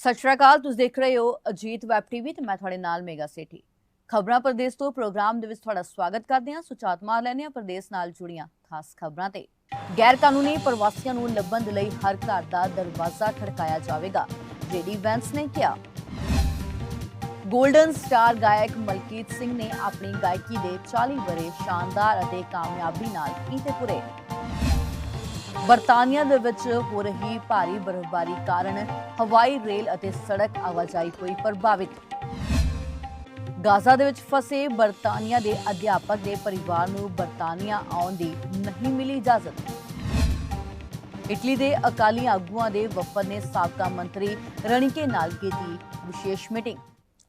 ਸਤਿ ਸ਼੍ਰੀ ਅਕਾਲ, ਤੁਸੀਂ ਦੇਖ ਰਹੇ ਹੋ ਅਜੀਤ ਵੈਬ ਟੀਵੀ ਤੇ ਮੈਂ ਤੁਹਾਡੇ ਨਾਲ ਮੇਗਾ ਸੇਠੀ। ਖਬਰਾਂ ਪ੍ਰਦੇਸ਼ ਤੋਂ ਪ੍ਰੋਗਰਾਮ ਦੇ ਵਿੱਚ ਤੁਹਾਡਾ ਸਵਾਗਤ ਕਰਦੇ ਹਾਂ ਸੁਚਾਤ ਮਾਰ ਲੈਣੇ ਆ ਪ੍ਰਦੇਸ਼ ਨਾਲ ਜੁੜੀਆਂ ਖਾਸ ਖਬਰਾਂ ਤੇ। ਗੈਰ ਕਾਨੂੰਨੀ ਪ੍ਰਵਾਸੀਆਂ ਨੂੰ ਲੱਭਣ ਦੇ ਲਈ ਹਰ ਘਰ ਦਾ ਦਰਵਾਜ਼ਾ ਖੜਕਾਇਆ ਜਾਵੇਗਾ ਜੇਡੀ ਵੈਂਸ ਨੇ ਕਿਹਾ। 골ਡਨ ਸਟਾਰ ਗਾਇਕ ਮਲਕੀਤ ਸਿੰਘ ਨੇ ਆਪਣੀ ਗਾਇਕੀ ਦੇ 40 ਬਰੇ ਸ਼ਾਨਦਾਰ ਅਤੇ ਕਾਮਯਾਬੀ ਨਾਲ ਕੀਤੇ ਪੂਰੇ। ਬਰਤਾਨੀਆ ਦੇ ਵਿੱਚ ਹੋ ਰਹੀ ਭਾਰੀ ਬਰਫ਼ਬਾਰੀ ਕਾਰਨ ਹਵਾਈ ਰੇਲ ਅਤੇ ਸੜਕ ਆਵਾਜਾਈ ਹੋਈ ਪ੍ਰਭਾਵਿਤ। ਗਾਜ਼ਾ ਦੇ ਵਿੱਚ ਫਸੇ ਬਰਤਾਨੀਆ ਦੇ ਅਧਿਆਪਕ ਦੇ ਪਰਿਵਾਰ ਨੂੰ ਬਰਤਾਨੀਆ ਆਉਣ ਦੀ ਨਹੀਂ ਮਿਲੀ ਇਜਾਜ਼ਤ। ਇਟਲੀ ਦੇ ਅਕਾਲੀ ਆਗੂਆਂ ਦੇ ਵਫਦ ਨੇ ਸਾਬਕਾ ਮੰਤਰੀ ਰਣੀਕੇ ਨਾਲ ਕੀਤੀ ਵਿਸ਼ੇਸ਼ ਮੀਟਿੰਗ।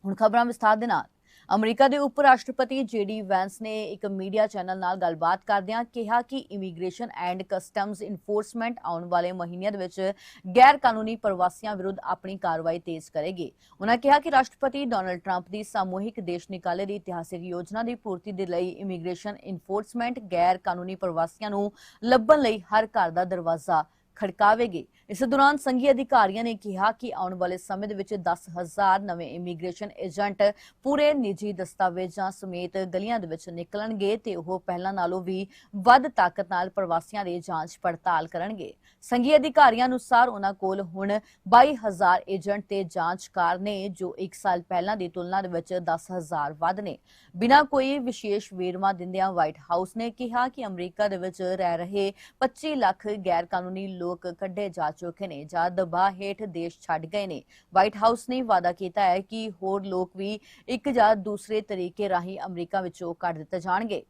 ਹੁਣ ਖਬਰਾਂ ਵਿਸਥਾਰ ਦੇ ਨਾਲ। ਅਮਰੀਕਾ ਦੇ ਉਪ ਰਾਸ਼ਟਰਪਤੀ ਜੇਡੀ ਵੈਂਸ ਨੇ ਇੱਕ ਮੀਡੀਆ ਚੈਨਲ ਨਾਲ ਗੱਲਬਾਤ ਕਰਦਿਆਂ ਕਿਹਾ ਕਿ ਇਮੀਗ੍ਰੇਸ਼ਨ ਐਂਡ ਕਸਟਮਜ਼ ਇਨਫੋਰਸਮੈਂਟ ਆਉਣ ਵਾਲੇ ਮਹੀਨਿਆਂ ਦੇ ਵਿੱਚ ਗੈਰ ਕਾਨੂੰਨੀ ਪ੍ਰਵਾਸੀਆਂ ਵਿਰੁੱਧ ਆਪਣੀ ਕਾਰਵਾਈ ਤੇਜ਼ ਕਰੇਗੀ। ਉਹਨਾਂ ਕਿਹਾ ਕਿ ਰਾਸ਼ਟਰਪਤੀ ਡੋਨਲਡ ਟਰੰਪ ਦੀ ਸਮੂਹਿਕ ਦੇਸ਼ ਨਿਕਾਲੇ ਦੀ ਇਤਿਹਾਸਿਕ ਯੋਜਨਾ ਦੀ ਪੂਰਤੀ ਦੇ ਲਈ ਇਮੀਗ੍ਰੇਸ਼ਨ ਇਨਫੋਰਸਮੈਂਟ ਗੈਰ ਕਾਨੂੰਨੀ ਪ੍ਰਵਾਸੀਆਂ ਨੂੰ ਲੱਭਣ ਲਈ ਹਰ ਘਰ ਦਾ ਦਰਵਾਜ਼ਾ ਖੜਕਾਵੇਗੀ। ਇਸ ਦੌਰਾਨ ਸੰਘੀ ਅਧਿਕਾਰੀਆਂ ਨੇ ਕਿਹਾ ਕਿ ਆਉਣ ਵਾਲੇ ਸਮੇਂ ਦੇ ਵਿੱਚ 10000 ਨਵੇਂ ਇਮੀਗ੍ਰੇਸ਼ਨ ਏਜੰਟ ਪੂਰੇ ਨਿੱਜੀ ਦਸਤਾਵੇਜ਼ਾਂ ਸਮੇਤ ਗਲੀਆਂ ਦੇ ਵਿੱਚ ਨਿਕਲਣਗੇ ਤੇ ਉਹ ਪਹਿਲਾਂ ਨਾਲੋਂ ਵੀ ਵੱਧ ਤਾਕਤ ਨਾਲ ਪ੍ਰਵਾਸੀਆਂ ਦੀ ਜਾਂਚ ਪੜਤਾਲ ਕਰਨਗੇ। ਸੰਘੀ ਅਧਿਕਾਰੀਆਂ ਅਨੁਸਾਰ ਉਹਨਾਂ ਕੋਲ ਹੁਣ 22000 ਏਜੰਟ ਤੇ ਜਾਂਚਕਾਰ ਨੇ ਜੋ 1 ਸਾਲ ਪਹਿਲਾਂ ਦੀ ਤੁਲਨਾ ਦੇ ਵਿੱਚ 10000 ਵੱਧ ਨੇ। ਬਿਨਾਂ ਕੋਈ ਵਿਸ਼ੇਸ਼ ਵੇਰਵਾ ਦਿੰਦਿਆਂ ਵਾਈਟ ਹਾਊਸ ਨੇ ਕਿਹਾ ਕਿ ਅਮਰੀਕਾ ਦੇ ਵਿੱਚ ਰਹਿ ਰਹੇ 25 ਲੱਖ ਗੈਰ ਕਾਨੂੰਨੀ ਲੋਕ ਕੱਢੇ ਜਾ ਚੁੱਕੇ ਨੇ ਜਾਂ ਦਬਾਅ ਹੇਠ ਦੇਸ਼ ਛੱਡ ਗਏ ਨੇ। ਵਾਈਟ ਹਾਊਸ ਨੇ ਵਾਅਦਾ ਕੀਤਾ ਹੈ ਕਿ ਹੋਰ ਲੋਕ ਵੀ ਇੱਕ ਜਾਂ ਦੂਸਰੇ ਤਰੀਕੇ ਰਾਹੀਂ ਅਮਰੀਕਾ ਵਿੱਚੋਂ ਕੱਢ ਦਿੱਤੇ ਜਾਣਗੇ।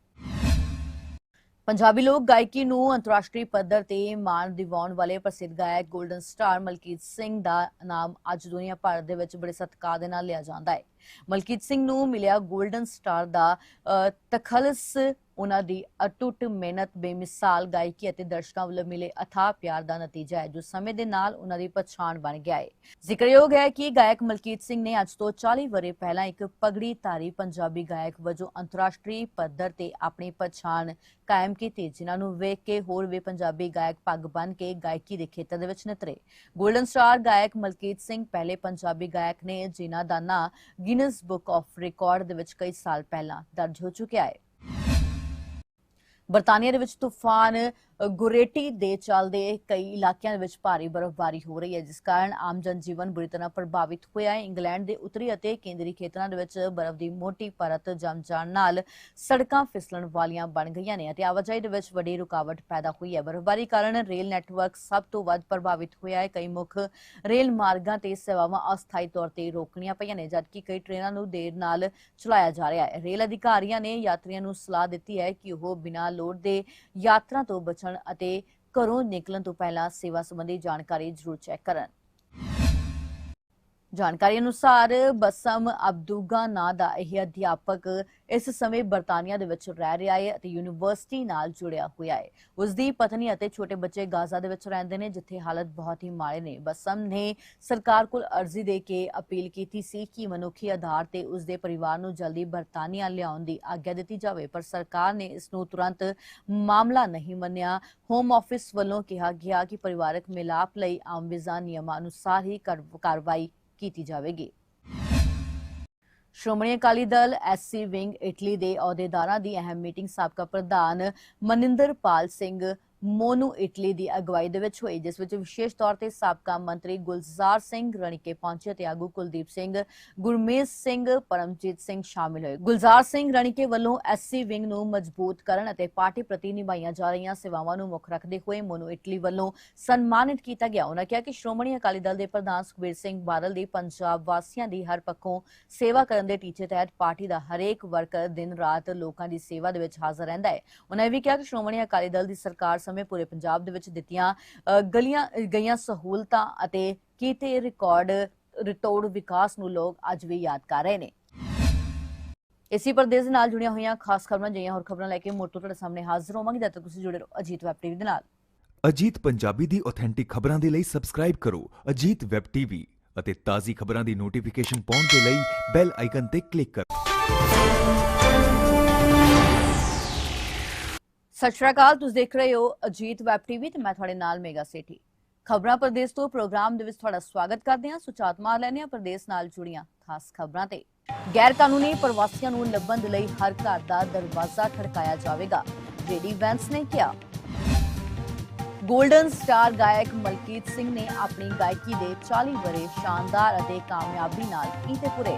ਪੰਜਾਬੀ ਲੋਕ ਗਾਇਕੀ ਨੂੰ ਅੰਤਰਰਾਸ਼ਟਰੀ ਪੱਧਰ ਤੇ ਮਾਣ ਦਿਵਾਉਣ ਵਾਲੇ ਪ੍ਰਸਿੱਧ ਗਾਇਕ 골ਡਨ ਸਟਾਰ ਮਲਕੀਤ ਸਿੰਘ ਦਾ ਨਾਮ ਅੱਜ ਦੁਨੀਆ ਭਰ ਦੇ ਵਿੱਚ ਬੜੇ ਸਤਿਕਾਰ ਦੇ ਨਾਲ ਲਿਆ ਜਾਂਦਾ ਹੈ। ਮਲਕੀਤ ਸਿੰਘ ਨੂੰ ਮਿਲਿਆ 골ਡਨ ਸਟਾਰ ਦਾ ਤਖਲਸ। ਉਹਨਾਂ ਦੀ ਅਟੁੱਟ ਮਿਹਨਤ, ਬੇਮਿਸਾਲ ਗਾਇਕੀ ਅਤੇ ਦਰਸ਼ਕਾਂ ਵੱਲੋਂ ਮਿਲੇ ਅਥਾਹ ਪਿਆਰ ਦਾ ਨਤੀਜਾ ਹੈ, ਜੋ ਸਮੇਂ ਦੇ ਨਾਲ ਉਹਨਾਂ ਦੀ ਪਛਾਣ ਬਣ ਗਿਆ ਹੈ। ਜ਼ਿਕਰਯੋਗ ਹੈ ਕਿ ਗਾਇਕ ਮਲਕੀਤ ਸਿੰਘ ਨੇ ਅੱਜ ਤੋਂ 40 ਵਰੇ ਪਹਿਲਾਂ ਇੱਕ ਪਗੜੀ ਧਾਰੀ ਪੰਜਾਬੀ ਗਾਇਕ ਵਜੋਂ ਅੰਤਰਰਾਸ਼ਟਰੀ ਪੱਧਰ ਤੇ ਆਪਣੀ ਪਛਾਣ ਕਾਇਮ ਕੀਤੀ, ਜਿਨ੍ਹਾਂ ਨੂੰ ਵੇਖ ਕੇ ਹੋਰ ਵੀ ਪੰਜਾਬੀ ਗਾਇਕ ਪੱਗ ਬਨ ਕੇ ਗਾਇਕੀ ਦੇ ਖੇਤਰ ਦੇ ਵਿੱਚ ਨਿਤਰੇ। 골ਡਨ ਸਟਾਰ ਗਾਇਕ ਮਲਕੀਤ ਸਿੰਘ ਪਹਿਲੇ ਪੰਜਾਬੀ ਗਾਇਕ ਨੇ, ਜਿਨ੍ਹਾਂ ਦਾ ਨਾਂ ਗਿਨਸ ਬੁੱਕ ਆਫ ਰਿਕਾਰਡ ਦੇ ਵਿੱਚ ਕਈ ਸਾਲ ਪਹਿਲਾਂ ਦਰਜ ਹੋ ਚੁੱਕਿਆ ਹੈ। ਬਰਤਾਨੀਆ ਦੇ ਵਿੱਚ ਤੂਫਾਨ ਗੁਰੇਟੀ ਦੇ ਚੱਲਦੇ ਕਈ ਇਲਾਕਿਆਂ ਦੇ ਵਿੱਚ ਭਾਰੀ ਬਰਫ਼ਬਾਰੀ ਹੋ ਰਹੀ ਹੈ, ਜਿਸ ਕਾਰਨ ਆਮ ਜਨਜੀਵਨ ਬੁਰੀ ਤਰ੍ਹਾਂ ਪ੍ਰਭਾਵਿਤ ਹੋਇਆ ਹੈ। ਇੰਗਲੈਂਡ ਦੇ ਉੱਤਰੀ ਅਤੇ ਕੇਂਦਰੀ ਖੇਤਰਾਂ ਦੇ ਵਿੱਚ ਬਰਫ਼ ਦੀ ਮੋਟੀ ਪਰਤ ਜੰਮ ਜਾਣ ਨਾਲ ਸੜਕਾਂ ਫਿਸਲਣ ਵਾਲੀਆਂ ਬਣ ਗਈਆਂ ਨੇ ਅਤੇ ਆਵਾਜਾਈ ਦੇ ਵਿੱਚ ਵੱਡੀ ਰੁਕਾਵਟ ਪੈਦਾ ਹੋਈ ਹੈ। ਬਰਫ਼ਬਾਰੀ ਕਾਰਨ ਰੇਲ ਨੈਟਵਰਕ ਸਭ ਤੋਂ ਵੱਧ ਪ੍ਰਭਾਵਿਤ ਹੋਇਆ ਹੈ। ਕਈ ਮੁੱਖ ਰੇਲ ਮਾਰਗਾਂ ਤੇ ਸੇਵਾਵਾਂ ਅਸਥਾਈ ਤੌਰ ਤੇ ਰੋਕਣੀਆਂ ਪਈਆਂ ਨੇ, ਜਦਕਿ ਕਈ ਟ੍ਰੇਨਾਂ ਨੂੰ ਦੇਰ ਨਾਲ ਚਲਾਇਆ ਜਾ ਰਿਹਾ ਹੈ। ਰੇਲ ਅਧਿਕਾਰੀਆਂ ਨੇ ਯਾਤਰੀਆਂ ਨੂੰ ਸਲਾਹ ਦਿੱਤੀ ਹੈ ਕਿ ਉਹ ਬਿਨਾਂ ਲੋੜ ਦੇ ਯਾਤਰਾ ਤੋਂ ਬਚਣ ਅਤੇ ਘਰੋਂ ਨਿਕਲਣ ਤੋਂ ਪਹਿਲਾਂ ਸੇਵਾ ਸੰਬੰਧੀ ਜਾਣਕਾਰੀ ਜ਼ਰੂਰ ਚੈੱਕ ਕਰਨ। ਜਾਣਕਾਰੀ ਅਨੁਸਾਰ ਬਸਮ ਅਬਦੂਗਾ ਨਾਂ ਦਾ ਇਹ ਅਧਿਆਪਕ ਇਸ ਸਮੇਂ ਬਰਤਾਨੀਆ ਦੇ ਵਿੱਚ ਰਹਿ ਰਿਹਾ ਹੈ ਅਤੇ ਯੂਨੀਵਰਸਿਟੀ ਨਾਲ ਜੁੜਿਆ ਹੋਇਆ ਹੈ। ਉਸ ਦੀ ਪਤਨੀ ਅਤੇ ਛੋਟੇ ਬੱਚੇ ਗਾਜ਼ਾ ਦੇ ਵਿੱਚ ਰਹਿੰਦੇ ਨੇ, ਜਿੱਥੇ ਹਾਲਤ ਬਹੁਤ ਹੀ ਮਾੜੇ ਨੇ। ਬਸਮ ਨੇ ਸਰਕਾਰ ਕੋਲ ਅਰਜ਼ੀ ਦੇ ਕੇ ਅਪੀਲ ਕੀਤੀ ਸੀ ਕਿ ਮਨੁੱਖੀ ਆਧਾਰ ਤੇ ਉਸ ਦੇ ਪਰਿਵਾਰ ਨੂੰ ਜਲਦੀ ਬਰਤਾਨੀਆ ਲਿਆਉਣ ਦੀ ਆਗਿਆ ਦਿੱਤੀ ਜਾਵੇ, ਪਰ ਸਰਕਾਰ ਨੇ ਇਸ ਨੂੰ ਤੁਰੰਤ ਮਾਮਲਾ ਨਹੀਂ ਮੰਨਿਆ। ਹੋਮ ਆਫਿਸ ਵੱਲੋਂ ਕਿਹਾ ਗਿਆ ਕਿ ਪਰਿਵਾਰਕ ਮਿਲਾਪ ਲਈ ਆਮ ਵੀਜ਼ਾ ਨਿਯਮਾਂ ਅਨੁਸਾਰ ਹੀ ਕਰ- ਕਾਰਵਾਈ ਕੀਤੀ ਜਾਵੇਗੀ। Shiromani Akali Dal SC wing Italy ਦੇ ਅਹੁਦੇਦਾਰਾਂ ਦੀ ਅਹਿਮ ਮੀਟਿੰਗ ਸਾਬਕਾ ਪ੍ਰਧਾਨ ਮਨਿੰਦਰਪਾਲ ਸਿੰਘ ਮੋਨੂ ਇਟਲੀ ਦੀ ਅਗਵਾਈ ਦੇ ਵਿੱਚ ਹੋਈ, ਜਿਸ ਵਿੱਚ ਵਿਸ਼ੇਸ਼ ਤੌਰ ਤੇ ਸਾਬਕਾ ਮੰਤਰੀ ਗੁਲਜ਼ਾਰ ਸਿੰਘ ਰਣੀਕੇ ਪਹੁੰਚੇ ਤੇ ਆਗੂ ਕੁਲਦੀਪ ਸਿੰਘ, ਗੁਰਮੇਜ ਸਿੰਘ, ਪਰਮਜੀਤ ਸਿੰਘ ਸ਼ਾਮਿਲ ਹੋਏ। ਗੁਲਜ਼ਾਰ ਸਿੰਘ ਰਣੀਕੇ ਵੱਲੋਂ ਐਸਸੀ ਵਿੰਗ ਨੂੰ ਮਜ਼ਬੂਤ ਕਰਨ ਅਤੇ ਪਾਰਟੀ ਪ੍ਰਤੀ ਨਿਭਾਈਆਂ ਜਾ ਰਹੀਆਂ ਸੇਵਾਵਾਂ ਨੂੰ ਮੁੱਖ ਰੱਖਦੇ ਹੋਏ ਮੋਨੂ ਇਟਲੀ ਵੱਲੋਂ ਸਨਮਾਨਿਤ ਕੀਤਾ ਗਿਆ। ਉਹਨਾਂ ਕਿਹਾ ਕਿ ਸ਼੍ਰੋਮਣੀ ਅਕਾਲੀ ਦਲ ਦੇ ਪ੍ਰਧਾਨ ਸੁਖਬੀਰ ਸਿੰਘ ਬਾਦਲ ਦੀ ਪੰਜਾਬ ਵਾਸੀਆਂ ਦੀ ਹਰ ਪੱਖੋਂ ਸੇਵਾ ਕਰਨ ਦੇ ਟੀਚੇ ਤਹਿਤ ਪਾਰਟੀ ਦਾ ਹਰੇਕ ਵਰਕਰ ਦਿਨ ਰਾਤ ਲੋਕਾਂ ਦੀ ਸੇਵਾ ਦੇ ਵਿੱਚ ਹਾਜ਼ਰ ਰਹਿੰਦਾ ਹੈ। ਉਹਨਾਂ ਇਹ ਵੀ ਕਿਹਾ ਕਿ ਸ਼੍ਰੋਮਣੀ ਅਕਾਲੀ ਦਲ ਦੀ ਸਰਕਾਰ ਸਮੇਂ ਪੂਰੇ ਪੰਜਾਬ ਦੇ ਵਿੱਚ ਦਿੱਤੀਆਂ ਗਲੀਆਂ, ਗਈਆਂ ਸਹੂਲਤਾਂ ਅਤੇ ਕੀਤੇ ਰਿਕਾਰਡ ਰਿਟੋੜ ਵਿਕਾਸ ਨੂੰ ਲੋਕ ਅੱਜ ਵੀ ਯਾਦ ਕਰ ਰਹੇ ਨੇ। ਇਸੇ ਪ੍ਰਦੇਸ਼ ਦੇ ਨਾਲ ਜੁੜੀਆਂ ਹੋਈਆਂ ਖਾਸ ਖਬਰਾਂ ਜਿਹੀਆਂ ਹੋਰ ਖਬਰਾਂ ਲੈ ਕੇ ਮੋਟੋ ਤੁਹਾਡੇ ਸਾਹਮਣੇ ਹਾਜ਼ਰ ਹੋਵਾਂਗੇ। ਜਦ ਤੱਕ ਤੁਸੀਂ ਜੁੜੇ ਰਹੋ ਅਜੀਤ ਵੈਬ ਟੀਵੀ ਦੇ ਨਾਲ। ਅਜੀਤ ਪੰਜਾਬੀ ਦੀ ਆਥੈਂਟਿਕ ਖਬਰਾਂ ਦੇ ਲਈ ਸਬਸਕ੍ਰਾਈਬ ਕਰੋ ਅਜੀਤ ਵੈਬ ਟੀਵੀ ਅਤੇ ਤਾਜ਼ੀ ਖਬਰਾਂ ਦੀ ਨੋਟੀਫਿਕੇਸ਼ਨ ਪਾਉਣ ਦੇ ਲਈ ਬੈਲ ਆਈਕਨ ਤੇ ਕਲਿੱਕ ਕਰੋ। ਸਤਿ ਸ਼੍ਰੀ ਅਕਾਲ, ਤੁਸੀਂ ਦੇਖ ਰਹੇ ਹੋ ਅਜੀਤ ਵੈਬ ਟੀਵੀ ਤੇ ਮੈਂ ਤੁਹਾਡੇ ਨਾਲ ਮੇਗਾ ਸੇਠੀ। ਖਬਰਾਂ ਪ੍ਰਦੇਸ਼ ਤੋਂ ਪ੍ਰੋਗਰਾਮ ਦੇ ਵਿੱਚ ਤੁਹਾਡਾ ਸਵਾਗਤ ਕਰਦੇ ਹਾਂ ਸੁਚਾਤ ਮਾਰ ਲੈਣੇ ਹਾਂ ਪ੍ਰਦੇਸ਼ ਨਾਲ ਜੁੜੀਆਂ ਖਾਸ ਖਬਰਾਂ ਤੇ। ਗੈਰ ਕਾਨੂੰਨੀ ਪ੍ਰਵਾਸੀਆਂ ਨੂੰ ਲੱਭਣ ਦੇ ਲਈ ਹਰ ਘਰ ਦਾ ਦਰਵਾਜ਼ਾ ਖੜਕਾਇਆ ਜਾਵੇਗਾ ਜੇਡੀ ਵੈਂਸ ਨੇ ਕਿਹਾ। ਗੋਲਡਨ ਸਟਾਰ ਗਾਇਕ ਮਲਕੀਤ ਸਿੰਘ ਨੇ ਆਪਣੀ ਗਾਇਕੀ ਦੇ 40 ਬਰੇ ਸ਼ਾਨਦਾਰ ਅਤੇ ਕਾਮਯਾਬੀ ਨਾਲ ਕੀਤੇ ਪੂਰੇ।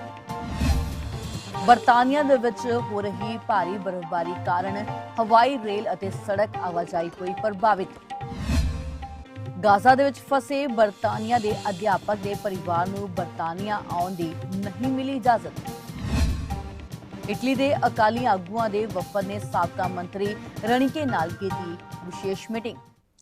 ਬਰਤਾਨੀਆ ਦੇ ਵਿੱਚ ਹੋ ਰਹੀ ਭਾਰੀ ਬਰਫ਼ਬਾਰੀ ਕਾਰਨ ਹਵਾਈ ਰੇਲ ਅਤੇ ਸੜਕ ਆਵਾਜਾਈ ਹੋਈ ਪ੍ਰਭਾਵਿਤ। ਗਾਜ਼ਾ ਦੇ ਵਿੱਚ ਫਸੇ ਬਰਤਾਨੀਆ ਦੇ ਅਧਿਆਪਕ ਦੇ ਪਰਿਵਾਰ ਨੂੰ ਬਰਤਾਨੀਆ ਆਉਣ ਦੀ ਨਹੀਂ ਮਿਲੀ ਇਜਾਜ਼ਤ। ਇਟਲੀ ਦੇ ਅਕਾਲੀ ਆਗੂਆਂ ਦੇ ਵਫਦ ਨੇ ਸਾਬਕਾ ਮੰਤਰੀ ਰਣੀਕੇ ਨਾਲ ਕੀਤੀ ਵਿਸ਼ੇਸ਼ ਮੀਟਿੰਗ।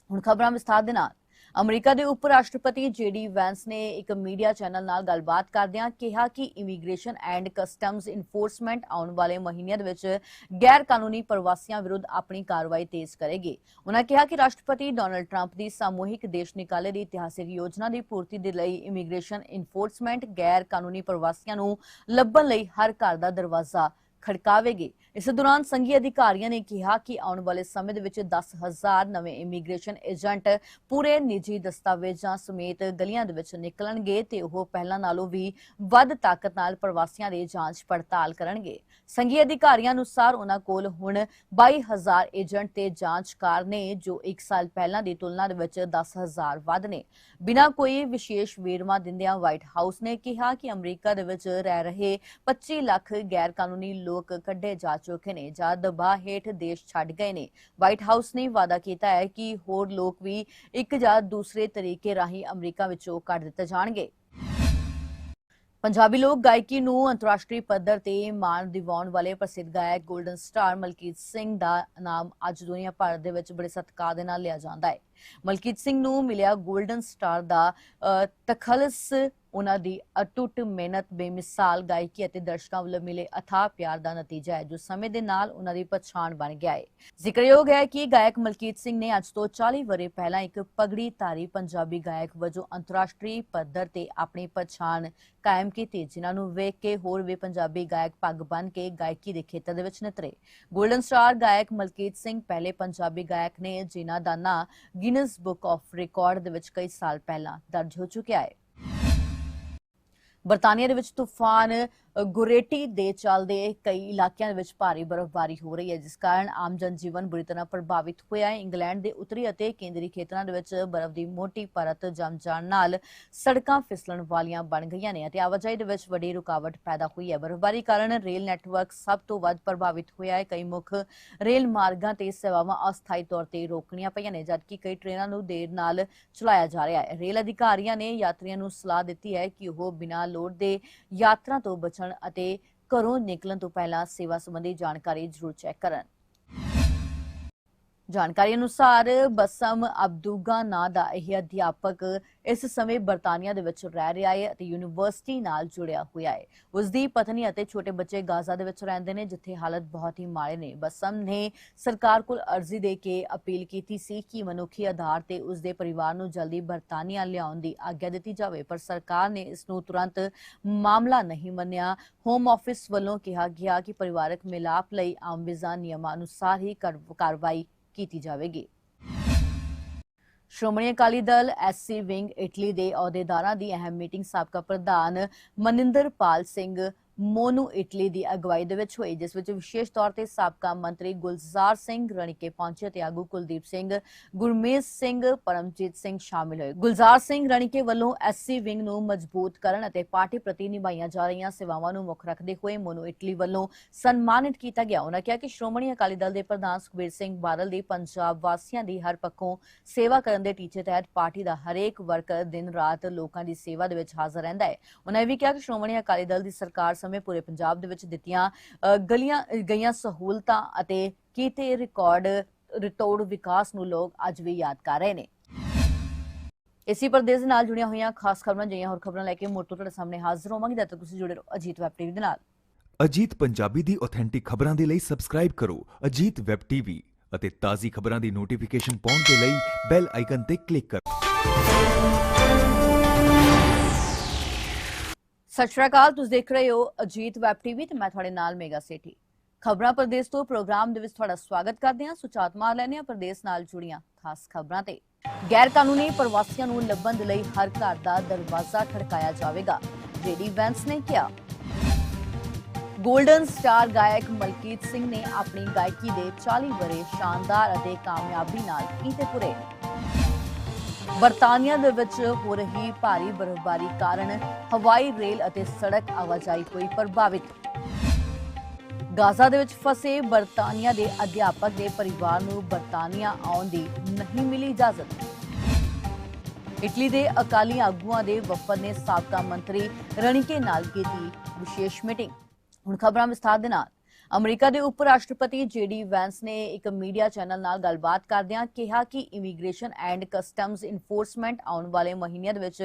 ਹੁਣ ਖਬਰਾਂ ਵਿਸਥਾਰ ਦੇ ਨਾਲ। ਅਮਰੀਕਾ ਦੇ ਉਪ ਰਾਸ਼ਟਰਪਤੀ ਜੇਡੀ ਵੈਂਸ ਨੇ ਇੱਕ ਮੀਡੀਆ ਚੈਨਲ ਨਾਲ ਗੱਲਬਾਤ ਕਰਦਿਆਂ ਕਿਹਾ ਕਿ ਇਮੀਗ੍ਰੇਸ਼ਨ ਐਂਡ ਕਸਟਮਜ਼ ਇਨਫੋਰਸਮੈਂਟ ਆਉਣ ਵਾਲੇ ਮਹੀਨਿਆਂ ਦੇ ਵਿੱਚ ਗੈਰ ਕਾਨੂੰਨੀ ਪ੍ਰਵਾਸੀਆਂ ਵਿਰੁੱਧ ਆਪਣੀ ਕਾਰਵਾਈ ਤੇਜ਼ ਕਰੇਗੀ। ਉਨ੍ਹਾਂ ਕਿਹਾ ਕਿ ਰਾਸ਼ਟਰਪਤੀ ਡੋਨਲਡ ਟਰੰਪ ਦੀ ਸਾਮੂਹਿਕ ਦੇਸ਼ ਨਿਕਾਲੇ ਦੀ ਇਤਿਹਾਸਿਕ ਯੋਜਨਾ ਦੀ ਪੂਰਤੀ ਦੇ ਲਈ ਇਮੀਗ੍ਰੇਸ਼ਨ ਇਨਫੋਰਸਮੈਂਟ ਗੈਰ ਕਾਨੂੰਨੀ ਪ੍ਰਵਾਸੀਆਂ ਨੂੰ ਲੱਭਣ ਲਈ ਹਰ ਘਰ ਦਾ ਦਰਵਾਜ਼ਾ ਖੜਕਾਵੇਗੀ। ਇਸ ਦੌਰਾਨ ਸੰਘੀ ਅਧਿਕਾਰੀਆਂ ਨੇ ਕਿਹਾ ਕਿ ਆਉਣ ਵਾਲੇ ਸਮੇਂ ਦੇ ਵਿੱਚ 10000 ਨਵੇਂ ਇਮੀਗ੍ਰੇਸ਼ਨ ਏਜੰਟ ਪੂਰੇ ਨਿੱਜੀ ਦਸਤਾਵੇਜ਼ਾਂ ਸਮੇਤ ਗਲੀਆਂ ਦੇ ਵਿੱਚ ਨਿਕਲਣਗੇ ਤੇ ਉਹ ਪਹਿਲਾਂ ਨਾਲੋਂ ਵੀ ਵੱਧ ਤਾਕਤ ਨਾਲ ਪ੍ਰਵਾਸੀਆਂ ਦੀ ਜਾਂਚ ਪੜਤਾਲ ਕਰਨਗੇ। ਸੰਘੀ ਅਧਿਕਾਰੀਆਂ ਅਨੁਸਾਰ ਉਹਨਾਂ ਕੋਲ ਹੁਣ 22000 ਏਜੰਟ ਤੇ ਜਾਂਚਕਾਰ ਨੇ, ਜੋ 1 ਸਾਲ ਪਹਿਲਾਂ ਦੀ ਤੁਲਨਾ ਦੇ ਵਿੱਚ 10000 ਵੱਧ ਨੇ। ਬਿਨਾਂ ਕੋਈ ਵਿਸ਼ੇਸ਼ ਵੇਰਵਾ ਦਿੰਦਿਆਂ ਵਾਈਟ ਹਾਊਸ ਨੇ ਕਿਹਾ ਕਿ ਅਮਰੀਕਾ ਦੇ ਵਿੱਚ ਰਹਿ ਰਹੇ 25 ਲੱਖ ਗੈਰ ਕਾਨੂੰਨੀ ਲੋਕ ਕੱਢੇ ਜਾ ਚੁੱਕੇ ਨੇ। ਜਾਂ ਦਬਾਅ ਹੇਠ ਦੇਸ਼ ਛੱਡ ਗਏ ਨੇ। ਵਾਈਟ ਹਾਊਸ ਨੇ ਵਾਅਦਾ ਕੀਤਾ ਹੈ ਕਿ ਹੋਰ ਲੋਕ ਵੀ ਇੱਕ ਜਾਂ ਦੂਸਰੇ ਤਰੀਕੇ ਰਾਹੀਂ ਅਮਰੀਕਾ ਵਿੱਚੋਂ ਕੱਢ ਦਿੱਤੇ ਜਾਣਗੇ। ਪੰਜਾਬੀ ਲੋਕ ਗਾਇਕੀ ਨੂੰ ਅੰਤਰਰਾਸ਼ਟਰੀ ਪੱਧਰ ਤੇ ਮਾਣ ਦਿਵਾਉਣ ਵਾਲੇ ਪ੍ਰਸਿੱਧ ਗਾਇਕ 골ਡਨ ਸਟਾਰ ਮਲਕੀਤ ਸਿੰਘ ਦਾ ਨਾਮ ਅੱਜ ਦੁਨੀਆ ਭਰ ਦੇ ਵਿੱਚ ਬੜੇ ਸਤਿਕਾਰ ਦੇ ਨਾਲ ਲਿਆ ਜਾਂਦਾ ਹੈ। ਮਲਕੀਤ ਸਿੰਘ ਨੂੰ ਮਿਲਿਆ 골ਡਨ ਸਟਾਰ ਦਾ ਤਖਲਸ। ਉਹਨਾਂ ਦੀ ਅਟੁੱਟ ਮਿਹਨਤ, ਬੇਮਿਸਾਲ ਗਾਇਕੀ ਅਤੇ ਦਰਸ਼ਕਾਂ ਵੱਲੋਂ ਮਿਲੇ ਅਥਾਹ ਪਿਆਰ ਦਾ ਨਤੀਜਾ ਹੈ, ਜੋ ਸਮੇਂ ਦੇ ਨਾਲ ਉਹਨਾਂ ਦੀ ਪਛਾਣ ਬਣ ਗਿਆ ਹੈ। ਜ਼ਿਕਰਯੋਗ ਹੈ ਕਿ ਗਾਇਕ ਮਲਕੀਤ ਸਿੰਘ ਨੇ ਅੱਜ ਤੋਂ 40 ਵਰੇ ਪਹਿਲਾਂ ਇੱਕ ਪਗੜੀ ਧਾਰੀ ਪੰਜਾਬੀ ਗਾਇਕ ਵਜੋਂ ਅੰਤਰਰਾਸ਼ਟਰੀ ਪੱਧਰ ਤੇ ਆਪਣੀ ਪਛਾਣ ਕਾਇਮ ਕੀਤੀ, ਜਿਨ੍ਹਾਂ ਨੂੰ ਵੇਖ ਕੇ ਹੋਰ ਵੀ ਪੰਜਾਬੀ ਗਾਇਕ ਪੱਗ ਬੰਨ ਕੇ ਗਾਇਕੀ ਦੇ ਖੇਤਰ ਦੇ ਵਿੱਚ ਨਿਤਰੇ। 골ਡਨ ਸਟਾਰ ਗਾਇਕ ਮਲਕੀਤ ਸਿੰਘ ਪਹਿਲੇ ਪੰਜਾਬੀ ਗਾਇਕ ਨੇ, ਜਿਨ੍ਹਾਂ ਦਾ ਨਾਂ ਗਿਨਸ ਬੁੱਕ ਆਫ ਰਿਕਾਰਡ ਦੇ ਵਿੱਚ ਕਈ ਸਾਲ ਪਹਿਲਾਂ ਦਰਜ ਹੋ ਚੁੱਕਿਆ ਹੈ। ਬਰਤਾਨੀਆ ਦੇ ਵਿੱਚ ਤੂਫਾਨ ਗੁਰੇਟੀ ਦੇ ਚੱਲਦੇ ਕਈ ਇਲਾਕਿਆਂ ਦੇ ਵਿੱਚ ਭਾਰੀ ਬਰਫ਼ਬਾਰੀ ਹੋ ਰਹੀ ਹੈ, ਜਿਸ ਕਾਰਨ ਆਮ ਜਨਜੀਵਨ ਬੁਰੀ ਤਰ੍ਹਾਂ ਪ੍ਰਭਾਵਿਤ ਹੋਇਆ ਹੈ। ਇੰਗਲੈਂਡ ਦੇ ਉੱਤਰੀ ਅਤੇ ਕੇਂਦਰੀ ਖੇਤਰਾਂ ਦੇ ਵਿੱਚ ਬਰਫ਼ ਦੀ ਮੋਟੀ ਪਰਤ ਜੰਮ ਜਾਣ ਨਾਲ ਸੜਕਾਂ ਫਿਸਲਣ ਵਾਲੀਆਂ ਬਣ ਗਈਆਂ ਨੇ ਅਤੇ ਆਵਾਜਾਈ ਦੇ ਵਿੱਚ ਵੱਡੀ ਰੁਕਾਵਟ ਪੈਦਾ ਹੋਈ ਹੈ। ਬਰਫ਼ਬਾਰੀ ਕਾਰਨ ਰੇਲ ਨੈਟਵਰਕ ਸਭ ਤੋਂ ਵੱਧ ਪ੍ਰਭਾਵਿਤ ਹੋਇਆ ਹੈ। ਕਈ ਮੁੱਖ ਰੇਲ ਮਾਰਗਾਂ ਤੇ ਸੇਵਾਵਾਂ ਅਸਥਾਈ ਤੌਰ ਤੇ ਰੋਕਣੀਆਂ ਪਈਆਂ ਨੇ, ਜਦਕਿ ਕਈ ਟ੍ਰੇਨਾਂ ਨੂੰ ਦੇਰ ਨਾਲ ਚਲਾਇਆ ਜਾ ਰਿਹਾ ਹੈ। ਰੇਲ ਅਧਿਕਾਰੀਆਂ ਨੇ ਯਾਤਰੀਆਂ ਨੂੰ ਸਲਾਹ ਦਿੱਤੀ ਹੈ ਕਿ ਉਹ ਬਿਨਾਂ ਲੋੜ ਦੇ ਯਾਤਰਾ ਤੋਂ ਬਚ ਬਚਣ ਅਤੇ ਘਰੋਂ ਨਿਕਲਣ ਤੋਂ ਪਹਿਲਾਂ ਸੇਵਾ ਸੰਬੰਧੀ ਜਾਣਕਾਰੀ ਜ਼ਰੂਰ ਚੈੱਕ ਕਰਨ। ਜਾਣਕਾਰੀ ਅਨੁਸਾਰ ਬਸਮ ਅਬਦੂਗਾ ਨਾਂ ਦਾ ਇਹ ਅਧਿਆਪਕ ਇਸ ਸਮੇਂ ਬਰਤਾਨੀਆ ਦੇ ਵਿੱਚ ਰਹਿ ਰਿਹਾ ਹੈ ਅਤੇ ਯੂਨੀਵਰਸਿਟੀ ਨਾਲ ਜੁੜਿਆ ਹੋਇਆ ਹੈ। ਉਸ ਦੀ ਪਤਨੀ ਅਤੇ ਛੋਟੇ ਬੱਚੇ ਗਾਜ਼ਾ ਦੇ ਵਿੱਚ ਰਹਿੰਦੇ ਨੇ, ਜਿੱਥੇ ਹਾਲਤ ਬਹੁਤ ਹੀ ਮਾੜੇ ਨੇ। ਬਸਮ ਨੇ ਸਰਕਾਰ ਕੋਲ ਅਰਜ਼ੀ ਦੇ ਕੇ ਅਪੀਲ ਕੀਤੀ ਸੀ ਕਿ ਮਨੁੱਖੀ ਆਧਾਰ ਤੇ ਉਸ ਦੇ ਪਰਿਵਾਰ ਨੂੰ ਜਲਦੀ ਬਰਤਾਨੀਆ ਲਿਆਉਣ ਦੀ ਆਗਿਆ ਦਿੱਤੀ ਜਾਵੇ, ਪਰ ਸਰਕਾਰ ਨੇ ਇਸ ਨੂੰ ਤੁਰੰਤ ਮਾਮਲਾ ਨਹੀਂ ਮੰਨਿਆ। ਹੋਮ ਆਫਿਸ ਵੱਲੋਂ ਕਿਹਾ ਗਿਆ ਕਿ ਪਰਿਵਾਰਕ ਮਿਲਾਪ ਲਈ ਆਮ ਵੀਜ਼ਾ ਨਿਯਮਾਂ ਅਨੁਸਾਰ ਹੀ ਕਰ- ਕਾਰਵਾਈ ਕੀਤੀ ਜਾਵੇਗੀ। Shiromani Akali Dal SC wing Italy ਦੇ ਅਹੁਦੇਦਾਰਾਂ ਦੀ ਅਹਿਮ ਮੀਟਿੰਗ ਸਾਬਕਾ ਪ੍ਰਧਾਨ ਮਨਿੰਦਰਪਾਲ ਸਿੰਘ ਮੋਨੂ ਇਟਲੀ ਦੀ ਅਗਵਾਈ ਦੇ ਵਿੱਚ ਹੋਈ, ਜਿਸ ਵਿੱਚ ਵਿਸ਼ੇਸ਼ ਤੌਰ ਤੇ ਸਾਬਕਾ ਮੰਤਰੀ ਗੁਲਜ਼ਾਰ ਸਿੰਘ ਰਣੀਕੇ ਪਹੁੰਚੇ ਤੇ ਆਗੂ ਕੁਲਦੀਪ ਸਿੰਘ, ਗੁਰਮੇਜ ਸਿੰਘ, ਪਰਮਜੀਤ ਸਿੰਘ ਸ਼ਾਮਿਲ ਹੋਏ। ਗੁਲਜ਼ਾਰ ਸਿੰਘ ਰਣੀਕੇ ਵੱਲੋਂ ਐਸਸੀ ਵਿੰਗ ਨੂੰ ਮਜ਼ਬੂਤ ਕਰਨ ਅਤੇ ਪਾਰਟੀ ਪ੍ਰਤੀ ਨਿਭਾਈਆਂ ਜਾ ਰਹੀਆਂ ਸੇਵਾਵਾਂ ਨੂੰ ਮੁੱਖ ਰੱਖਦੇ ਹੋਏ ਮੋਨੂ ਇਟਲੀ ਵੱਲੋਂ ਸਨਮਾਨਿਤ ਕੀਤਾ ਗਿਆ। ਉਹਨਾਂ ਕਿਹਾ ਕਿ ਸ਼੍ਰੋਮਣੀ ਅਕਾਲੀ ਦਲ ਦੇ ਪ੍ਰਧਾਨ ਸੁਖਬੀਰ ਸਿੰਘ ਬਾਦਲ ਦੀ ਪੰਜਾਬ ਵਾਸੀਆਂ ਦੀ ਹਰ ਪੱਖੋਂ ਸੇਵਾ ਕਰਨ ਦੇ ਟੀਚੇ ਤਹਿਤ ਪਾਰਟੀ ਦਾ ਹਰੇਕ ਵਰਕਰ ਦਿਨ ਰਾਤ ਲੋਕਾਂ ਦੀ ਸੇਵਾ ਦੇ ਵਿੱਚ ਹਾਜ਼ਰ ਰਹਿੰਦਾ ਹੈ। ਉਹਨਾਂ ਇਹ ਵੀ ਕਿਹਾ ਕਿ ਸ਼੍ਰੋਮਣੀ ਅਕਾਲੀ ਦਲ ਦੀ ਸਰਕਾਰ ਸਮੇਂ ਪੂਰੇ ਪੰਜਾਬ ਦੇ ਵਿੱਚ ਦਿੱਤੀਆਂ ਗਲੀਆਂ, ਗਈਆਂ ਸਹੂਲਤਾਂ ਅਤੇ ਕੀਤੇ ਰਿਕਾਰਡ, ਰਿਤੋੜ ਵਿਕਾਸ ਨੂੰ ਲੋਕ ਅੱਜ ਵੀ ਯਾਦ ਕਰ ਰਹੇ ਨੇ। ਇਸੇ ਪ੍ਰਦੇਸ਼ ਨਾਲ ਜੁੜੀਆਂ ਹੋਈਆਂ ਖਾਸ ਖਬਰਾਂ, ਜਿਹੀਆਂ ਹੋਰ ਖਬਰਾਂ ਲੈ ਕੇ ਮੋਟੋ ਤੁਹਾਡੇ ਸਾਹਮਣੇ ਹਾਜ਼ਰ ਹੋਵਾਂਗੇ। ਜਦ ਤੱਕ ਤੁਸੀਂ ਜੁੜੇ ਰਹੋ ਅਜੀਤ ਵੈਬ ਟੀਵੀ ਦੇ ਨਾਲ। ਅਜੀਤ ਪੰਜਾਬੀ ਦੀ ਆਥੈਂਟਿਕ ਖਬਰਾਂ ਦੇ ਲਈ ਸਬਸਕ੍ਰਾਈਬ ਕਰੋ ਅਜੀਤ ਵੈਬ ਟੀਵੀ ਅਤੇ ਤਾਜ਼ੀ ਖਬਰਾਂ ਦੀ ਨੋਟੀਫਿਕੇਸ਼ਨ ਪਾਉਣ ਦੇ ਲਈ ਬੈਲ ਆਈਕਨ ਤੇ ਕਲਿੱਕ ਕਰੋ। ਸਤਿ ਸ਼੍ਰੀ ਅਕਾਲ, ਤੁਸੀਂ ਦੇਖ ਰਹੇ ਹੋ ਅਜੀਤ ਵੈਬ ਟੀਵੀ ਤੇ ਮੈਂ ਤੁਹਾਡੇ ਨਾਲ ਮੇਗਾ ਸੇਠੀ। ਖਬਰਾਂ ਪ੍ਰਦੇਸ਼ ਤੋਂ ਪ੍ਰੋਗਰਾਮ ਦੇ ਵਿੱਚ ਤੁਹਾਡਾ ਸਵਾਗਤ ਕਰਦੇ ਹਾਂ ਸੁਚਾਤ ਮਾਰ ਲੈਣੇ ਆ ਪ੍ਰਦੇਸ਼ ਨਾਲ ਜੁੜੀਆਂ ਖਾਸ ਖਬਰਾਂ ਤੇ। ਗੈਰ ਕਾਨੂੰਨੀ ਪ੍ਰਵਾਸੀਆਂ ਨੂੰ ਲੱਭਣ ਦੇ ਲਈ ਹਰ ਘਰ ਦਾ ਦਰਵਾਜ਼ਾ ਖੜਕਾਇਆ ਜਾਵੇਗਾ ਜੇਡੀ ਵੈਂਸ ਨੇ ਕਿਹਾ। ਗੋਲਡਨ ਸਟਾਰ ਗਾਇਕ ਮਲਕੀਤ ਸਿੰਘ ਨੇ ਆਪਣੀ ਗਾਇਕੀ ਦੇ 40 ਵਰੇ ਸ਼ਾਨਦਾਰ ਅਤੇ ਕਾਮਯਾਬੀ ਨਾਲ ਕੀਤੇ ਪੂਰੇ। ਬਰਤਾਨੀਆ ਦੇ ਵਿੱਚ ਹੋ ਰਹੀ ਭਾਰੀ ਬਰਫ਼ਬਾਰੀ ਕਾਰਨ ਹਵਾਈ ਰੇਲ ਅਤੇ ਸੜਕ ਆਵਾਜਾਈ ਹੋਈ ਪ੍ਰਭਾਵਿਤ। ਗਾਜ਼ਾ ਦੇ ਵਿੱਚ ਫਸੇ ਬਰਤਾਨੀਆ ਦੇ ਅਧਿਆਪਕ ਦੇ ਪਰਿਵਾਰ ਨੂੰ ਬਰਤਾਨੀਆ ਆਉਣ ਦੀ ਨਹੀਂ ਮਿਲੀ ਇਜਾਜ਼ਤ। ਇਟਲੀ ਦੇ ਅਕਾਲੀ ਆਗੂਆਂ ਦੇ ਵਫਦ ਨੇ ਸਾਬਕਾ ਮੰਤਰੀ ਰਣੀਕੇ ਨਾਲ ਕੀਤੀ ਵਿਸ਼ੇਸ਼ ਮੀਟਿੰਗ। ਹੁਣ ਖਬਰਾਂ ਵਿਸਥਾਰ ਦੇ ਨਾਲ। ਅਮਰੀਕਾ ਦੇ ਉਪ ਰਾਸ਼ਟਰਪਤੀ ਜੇਡੀ ਵੈਂਸ ਨੇ ਇੱਕ ਮੀਡੀਆ ਚੈਨਲ ਨਾਲ ਗੱਲਬਾਤ ਕਰਦਿਆਂ ਕਿਹਾ ਕਿ ਇਮੀਗ੍ਰੇਸ਼ਨ ਐਂਡ ਕਸਟਮਜ਼ ਇਨਫੋਰਸਮੈਂਟ ਆਉਣ ਵਾਲੇ ਮਹੀਨਿਆਂ ਦੇ ਵਿੱਚ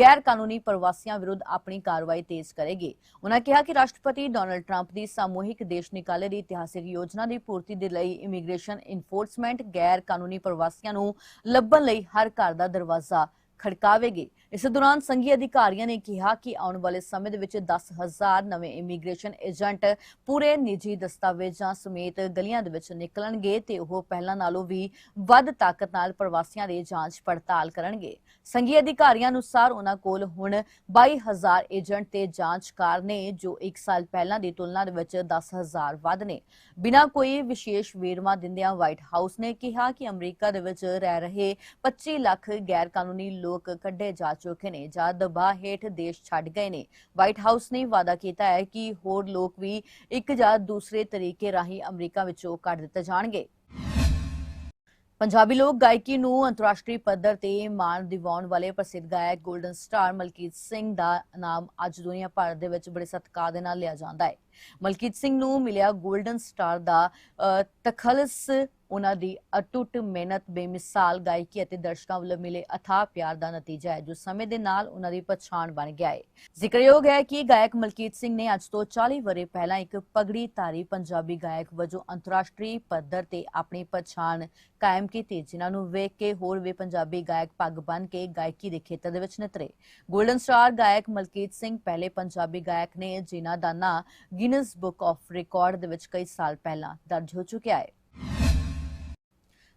ਗੈਰ ਕਾਨੂੰਨੀ ਪ੍ਰਵਾਸੀਆਂ ਵਿਰੁੱਧ ਆਪਣੀ ਕਾਰਵਾਈ ਤੇਜ਼ ਕਰੇਗੀ। ਉਨ੍ਹਾਂ ਕਿਹਾ ਕਿ ਰਾਸ਼ਟਰਪਤੀ ਡੋਨਲਡ ਟਰੰਪ ਦੀ ਸਾਮੂਹਿਕ ਦੇਸ਼ ਨਿਕਾਲੇ ਦੀ ਇਤਿਹਾਸਿਕ ਯੋਜਨਾ ਦੀ ਪੂਰਤੀ ਦੇ ਲਈ ਇਮੀਗ੍ਰੇਸ਼ਨ ਇਨਫੋਰਸਮੈਂਟ ਗੈਰ ਕਾਨੂੰਨੀ ਪ੍ਰਵਾਸੀਆਂ ਨੂੰ ਲੱਭਣ ਲਈ ਹਰ ਘਰ ਦਾ ਦਰਵਾਜ਼ਾ ਖੜਕਾਵੇਗੀ। ਇਸ ਦੌਰਾਨ ਸੰਘੀ ਅਧਿਕਾਰੀਆਂ ਨੇ ਕਿਹਾ ਕਿ ਆਉਣ ਵਾਲੇ ਸਮੇਂ ਦੇ ਵਿੱਚ 10000 ਨਵੇਂ ਇਮੀਗ੍ਰੇਸ਼ਨ ਏਜੰਟ ਪੂਰੇ ਨਿੱਜੀ ਦਸਤਾਵੇਜ਼ਾਂ ਸਮੇਤ ਗਲੀਆਂ ਦੇ ਵਿੱਚ ਨਿਕਲਣਗੇ ਤੇ ਉਹ ਪਹਿਲਾਂ ਨਾਲੋਂ ਵੀ ਵੱਧ ਤਾਕਤ ਨਾਲ ਪ੍ਰਵਾਸੀਆਂ ਦੀ ਜਾਂਚ ਪੜਤਾਲ ਕਰਨਗੇ। ਸੰਘੀ ਅਧਿਕਾਰੀਆਂ ਅਨੁਸਾਰ ਉਹਨਾਂ ਕੋਲ ਹੁਣ 22000 ਏਜੰਟ ਤੇ ਜਾਂਚਕਾਰ ਨੇ, ਜੋ 1 ਸਾਲ ਪਹਿਲਾਂ ਦੀ ਤੁਲਨਾ ਦੇ ਵਿੱਚ 10000 ਵੱਧ ਨੇ। ਬਿਨਾਂ ਕੋਈ ਵਿਸ਼ੇਸ਼ ਵੇਰਵਾ ਦਿੰਦਿਆਂ ਵਾਈਟ ਹਾਊਸ ਨੇ ਕਿਹਾ ਕਿ ਅਮਰੀਕਾ ਦੇ ਵਿੱਚ ਰਹਿ ਰਹੇ 25 ਲੱਖ ਗੈਰ ਕਾਨੂੰਨੀ ਲੋਕ ਕੱਢੇ ਜਾ ਚੁੱਕੇ ਨੇ ਜਾਂ ਦਬਾਅ ਹੇਠ ਦੇਸ਼ ਛੱਡ ਗਏ ਨੇ। ਵਾਈਟ ਹਾਊਸ ਨੇ ਵਾਅਦਾ ਕੀਤਾ ਹੈ ਕਿ ਹੋਰ ਲੋਕ ਵੀ ਇੱਕ ਜਾਂ ਦੂਸਰੇ ਤਰੀਕੇ ਰਾਹੀਂ ਅਮਰੀਕਾ ਵਿੱਚੋਂ ਕੱਢ ਦਿੱਤੇ ਜਾਣਗੇ। ਪੰਜਾਬੀ ਲੋਕ ਗਾਇਕੀ ਨੂੰ ਅੰਤਰਰਾਸ਼ਟਰੀ ਪੱਧਰ ਤੇ ਮਾਣ ਦਿਵਾਉਣ ਵਾਲੇ ਪ੍ਰਸਿੱਧ ਗਾਇਕ 골ਡਨ ਸਟਾਰ ਮਲਕੀਤ ਸਿੰਘ ਦਾ ਨਾਮ ਅੱਜ ਦੁਨੀਆ ਭਰ ਦੇ ਵਿੱਚ ਬੜੇ ਸਤਿਕਾਰ ਦੇ ਨਾਲ ਲਿਆ ਜਾਂਦਾ ਹੈ। ਮਲਕੀਤ ਸਿੰਘ ਨੂੰ ਮਿਲਿਆ 골ਡਨ ਸਟਾਰ ਦਾ ਤਖਲਸ ਉਹਨਾਂ ਦੀ ਅਟੁੱਟ ਮਿਹਨਤ, ਬੇਮਿਸਾਲ ਗਾਇਕੀ ਅਤੇ ਦਰਸ਼ਕਾਂ ਵੱਲੋਂ ਮਿਲੇ ਅਥਾਹ ਪਿਆਰ ਦਾ ਨਤੀਜਾ ਹੈ, ਜੋ ਸਮੇਂ ਦੇ ਨਾਲ ਉਹਨਾਂ ਦੀ ਪਛਾਣ ਬਣ ਗਿਆ ਹੈ। ਜ਼ਿਕਰਯੋਗ ਹੈ ਕਿ ਗਾਇਕ ਮਲਕੀਤ ਸਿੰਘ ਨੇ ਅੱਜ ਤੋਂ 40 ਵਰੇ ਪਹਿਲਾਂ ਇੱਕ ਪਗੜੀ ਧਾਰੀ ਪੰਜਾਬੀ ਗਾਇਕ ਵਜੋਂ ਅੰਤਰਰਾਸ਼ਟਰੀ ਪੱਧਰ ਤੇ ਆਪਣੀ ਪਛਾਣ ਕਾਇਮ ਕੀਤੀ, ਜਿਨ੍ਹਾਂ ਨੂੰ ਵੇਖ ਕੇ ਹੋਰ ਵੀ ਪੰਜਾਬੀ ਗਾਇਕ ਪੱਗ ਬੰਨ ਕੇ ਗਾਇਕੀ ਦੇ ਖੇਤਰ ਦੇ ਵਿੱਚ ਨਿਤਰੇ। 골ਡਨ ਸਟਾਰ ਗਾਇਕ ਮਲਕੀਤ ਸਿੰਘ ਪਹਿਲੇ ਪੰਜਾਬੀ ਗਾਇਕ ਨੇ, ਜਿਨ੍ਹਾਂ ਦਾ ਨਾਂ ਗਿਨਸ ਬੁੱਕ ਆਫ ਰਿਕਾਰਡ ਦੇ ਵਿੱਚ ਕਈ ਸਾਲ ਪਹਿਲਾਂ ਦਰਜ ਹੋ ਚੁੱਕਿਆ ਹੈ।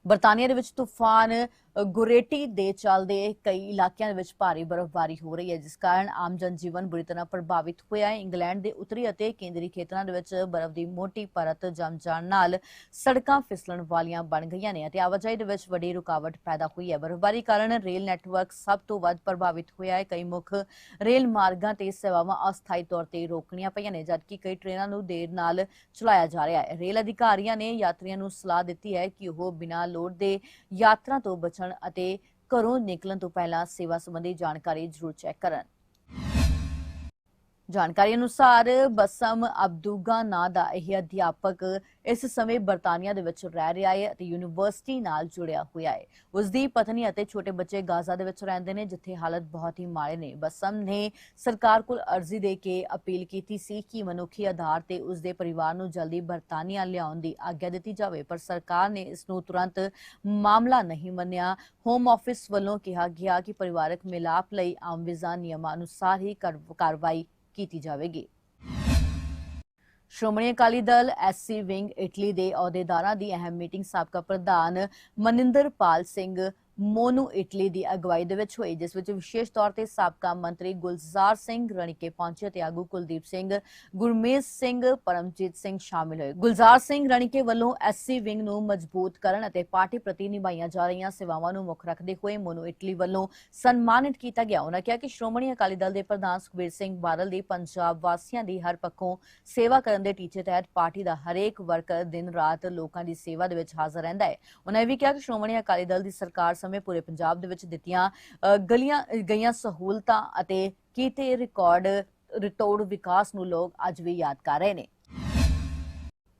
ਬਰਤਾਨੀਆ ਦੇ ਵਿੱਚ ਤੂਫਾਨ ਗੁਰੇਟੀ ਦੇ ਚੱਲਦੇ ਕਈ ਇਲਾਕਿਆਂ ਦੇ ਵਿੱਚ ਭਾਰੀ ਬਰਫ਼ਬਾਰੀ ਹੋ ਰਹੀ ਹੈ, ਜਿਸ ਕਾਰਨ ਆਮ ਜਨਜੀਵਨ ਬੁਰੀ ਤਰ੍ਹਾਂ ਪ੍ਰਭਾਵਿਤ ਹੋਇਆ ਹੈ। ਇੰਗਲੈਂਡ ਦੇ ਉੱਤਰੀ ਅਤੇ ਕੇਂਦਰੀ ਖੇਤਰਾਂ ਦੇ ਵਿੱਚ ਬਰਫ਼ ਦੀ ਮੋਟੀ ਪਰਤ ਜੰਮ ਜਾਣ ਨਾਲ ਸੜਕਾਂ ਫਿਸਲਣ ਵਾਲੀਆਂ ਬਣ ਗਈਆਂ ਨੇ ਅਤੇ ਆਵਾਜਾਈ ਦੇ ਵਿੱਚ ਵੱਡੀ ਰੁਕਾਵਟ ਪੈਦਾ ਹੋਈ ਹੈ। ਬਰਫ਼ਬਾਰੀ ਕਾਰਨ ਰੇਲ ਨੈਟਵਰਕ ਸਭ ਤੋਂ ਵੱਧ ਪ੍ਰਭਾਵਿਤ ਹੋਇਆ ਹੈ। ਕਈ ਮੁੱਖ ਰੇਲ ਮਾਰਗਾਂ ਤੇ ਸੇਵਾਵਾਂ ਅਸਥਾਈ ਤੌਰ ਤੇ ਰੋਕਣੀਆਂ ਪਈਆਂ ਨੇ, ਜਦਕਿ ਕਈ ਟ੍ਰੇਨਾਂ ਨੂੰ ਦੇਰ ਨਾਲ ਚਲਾਇਆ ਜਾ ਰਿਹਾ ਹੈ। ਰੇਲ ਅਧਿਕਾਰੀਆਂ ਨੇ ਯਾਤਰੀਆਂ ਨੂੰ ਸਲਾਹ ਦਿੱਤੀ ਹੈ ਕਿ ਉਹ ਬਿਨਾਂ ਲੋੜ ਦੇ ਯਾਤਰਾ ਤੋਂ ਬਚਣ ਅਤੇ ਘਰੋਂ ਨਿਕਲਣ ਤੋਂ ਪਹਿਲਾਂ ਸੇਵਾ ਸੰਬੰਧੀ ਜਾਣਕਾਰੀ ਜ਼ਰੂਰ ਚੈੱਕ ਕਰਨ। ਜਾਣਕਾਰੀ ਅਨੁਸਾਰ ਬਸਮ ਅਬਦੂਗਾ ਨਾਂ ਦਾ ਇਹ ਅਧਿਆਪਕ ਇਸ ਸਮੇਂ ਬਰਤਾਨੀਆ ਦੇ ਵਿੱਚ ਰਹਿ ਰਿਹਾ ਹੈ ਅਤੇ ਯੂਨੀਵਰਸਿਟੀ ਨਾਲ ਜੁੜਿਆ ਹੋਇਆ ਹੈ। ਉਸ ਦੀ ਪਤਨੀ ਅਤੇ ਛੋਟੇ ਬੱਚੇ ਗਾਜ਼ਾ ਦੇ ਵਿੱਚ ਰਹਿੰਦੇ ਨੇ, ਜਿੱਥੇ ਹਾਲਤ ਬਹੁਤ ਹੀ ਮਾੜੇ ਨੇ। ਬਸਮ ਨੇ ਸਰਕਾਰ ਕੋਲ ਅਰਜ਼ੀ ਦੇ ਕੇ ਅਪੀਲ ਕੀਤੀ ਸੀ ਕਿ ਮਨੁੱਖੀ ਆਧਾਰ ਤੇ ਉਸ ਦੇ ਪਰਿਵਾਰ ਨੂੰ ਜਲਦੀ ਬਰਤਾਨੀਆ ਲਿਆਉਣ ਦੀ ਆਗਿਆ ਦਿੱਤੀ ਜਾਵੇ, ਪਰ ਸਰਕਾਰ ਨੇ ਇਸ ਨੂੰ ਤੁਰੰਤ ਮਾਮਲਾ ਨਹੀਂ ਮੰਨਿਆ। ਹੋਮ ਆਫਿਸ ਵੱਲੋਂ ਕਿਹਾ ਗਿਆ ਕਿ ਪਰਿਵਾਰਕ ਮਿਲਾਪ ਲਈ ਆਮ ਵੀਜ਼ਾ ਨਿਯਮਾਂ ਅਨੁਸਾਰ ਹੀ ਕਰ- ਕਾਰਵਾਈ ਕੀਤੀ ਜਾਵੇਗੀ। Shiromani Akali Dal SC wing Italy ਦੇ ਅਹੁਦੇਦਾਰਾਂ ਦੀ ਅਹਿਮ ਮੀਟਿੰਗ ਸਾਬਕਾ ਪ੍ਰਧਾਨ ਮਨਿੰਦਰ ਪਾਲ ਸਿੰਘ ਮੋਨੂ ਇਟਲੀ ਦੀ ਅਗਵਾਈ ਦੇ ਵਿੱਚ ਹੋਈ, ਜਿਸ ਵਿੱਚ ਵਿਸ਼ੇਸ਼ ਤੌਰ ਤੇ ਸਾਬਕਾ ਮੰਤਰੀ ਗੁਲਜ਼ਾਰ ਸਿੰਘ ਰਣੀਕੇ ਪਹੁੰਚੇ ਤੇ ਆਗੂ ਕੁਲਦੀਪ ਸਿੰਘ, ਗੁਰਮੇਜ ਸਿੰਘ, ਪਰਮਜੀਤ ਸਿੰਘ ਸ਼ਾਮਿਲ ਹੋਏ। ਗੁਲਜ਼ਾਰ ਸਿੰਘ ਰਣੀਕੇ ਵੱਲੋਂ ਐਸਸੀ ਵਿੰਗ ਨੂੰ ਮਜ਼ਬੂਤ ਕਰਨ ਅਤੇ ਪਾਰਟੀ ਪ੍ਰਤੀ ਨਿਭਾਈਆਂ ਜਾ ਰਹੀਆਂ ਸੇਵਾਵਾਂ ਨੂੰ ਮੁੱਖ ਰੱਖਦੇ ਹੋਏ ਮੋਨੂ ਇਟਲੀ ਵੱਲੋਂ ਸਨਮਾਨਿਤ ਕੀਤਾ ਗਿਆ। ਉਹਨਾਂ ਕਿਹਾ ਕਿ ਸ਼੍ਰੋਮਣੀ ਅਕਾਲੀ ਦਲ ਦੇ ਪ੍ਰਧਾਨ ਸੁਖਬੀਰ ਸਿੰਘ ਬਾਦਲ ਦੀ ਪੰਜਾਬ ਵਾਸੀਆਂ ਦੀ ਹਰ ਪੱਖੋਂ ਸੇਵਾ ਕਰਨ ਦੇ ਟੀਚੇ ਤਹਿਤ ਪਾਰਟੀ ਦਾ ਹਰੇਕ ਵਰਕਰ ਦਿਨ ਰਾਤ ਲੋਕਾਂ ਦੀ ਸੇਵਾ ਦੇ ਵਿੱਚ ਹਾਜ਼ਰ ਰਹਿੰਦਾ ਹੈ। ਉਹਨਾਂ ਇਹ ਵੀ ਕਿਹਾ ਕਿ ਸ਼੍ਰੋਮਣੀ ਅਕਾਲੀ ਦਲ ਦੀ ਸਰਕਾਰ ਸਮੇਂ ਪੂਰੇ ਪੰਜਾਬ ਦੇ ਵਿੱਚ ਦਿੱਤੀਆਂ ਗਲੀਆਂ, ਗਈਆਂ ਸਹੂਲਤਾਂ ਅਤੇ ਕੀਤੇ ਰਿਕਾਰਡ ਰਿਟੋੜ ਵਿਕਾਸ ਨੂੰ ਲੋਕ ਅੱਜ ਵੀ ਯਾਦ ਕਰ ਰਹੇ ਨੇ।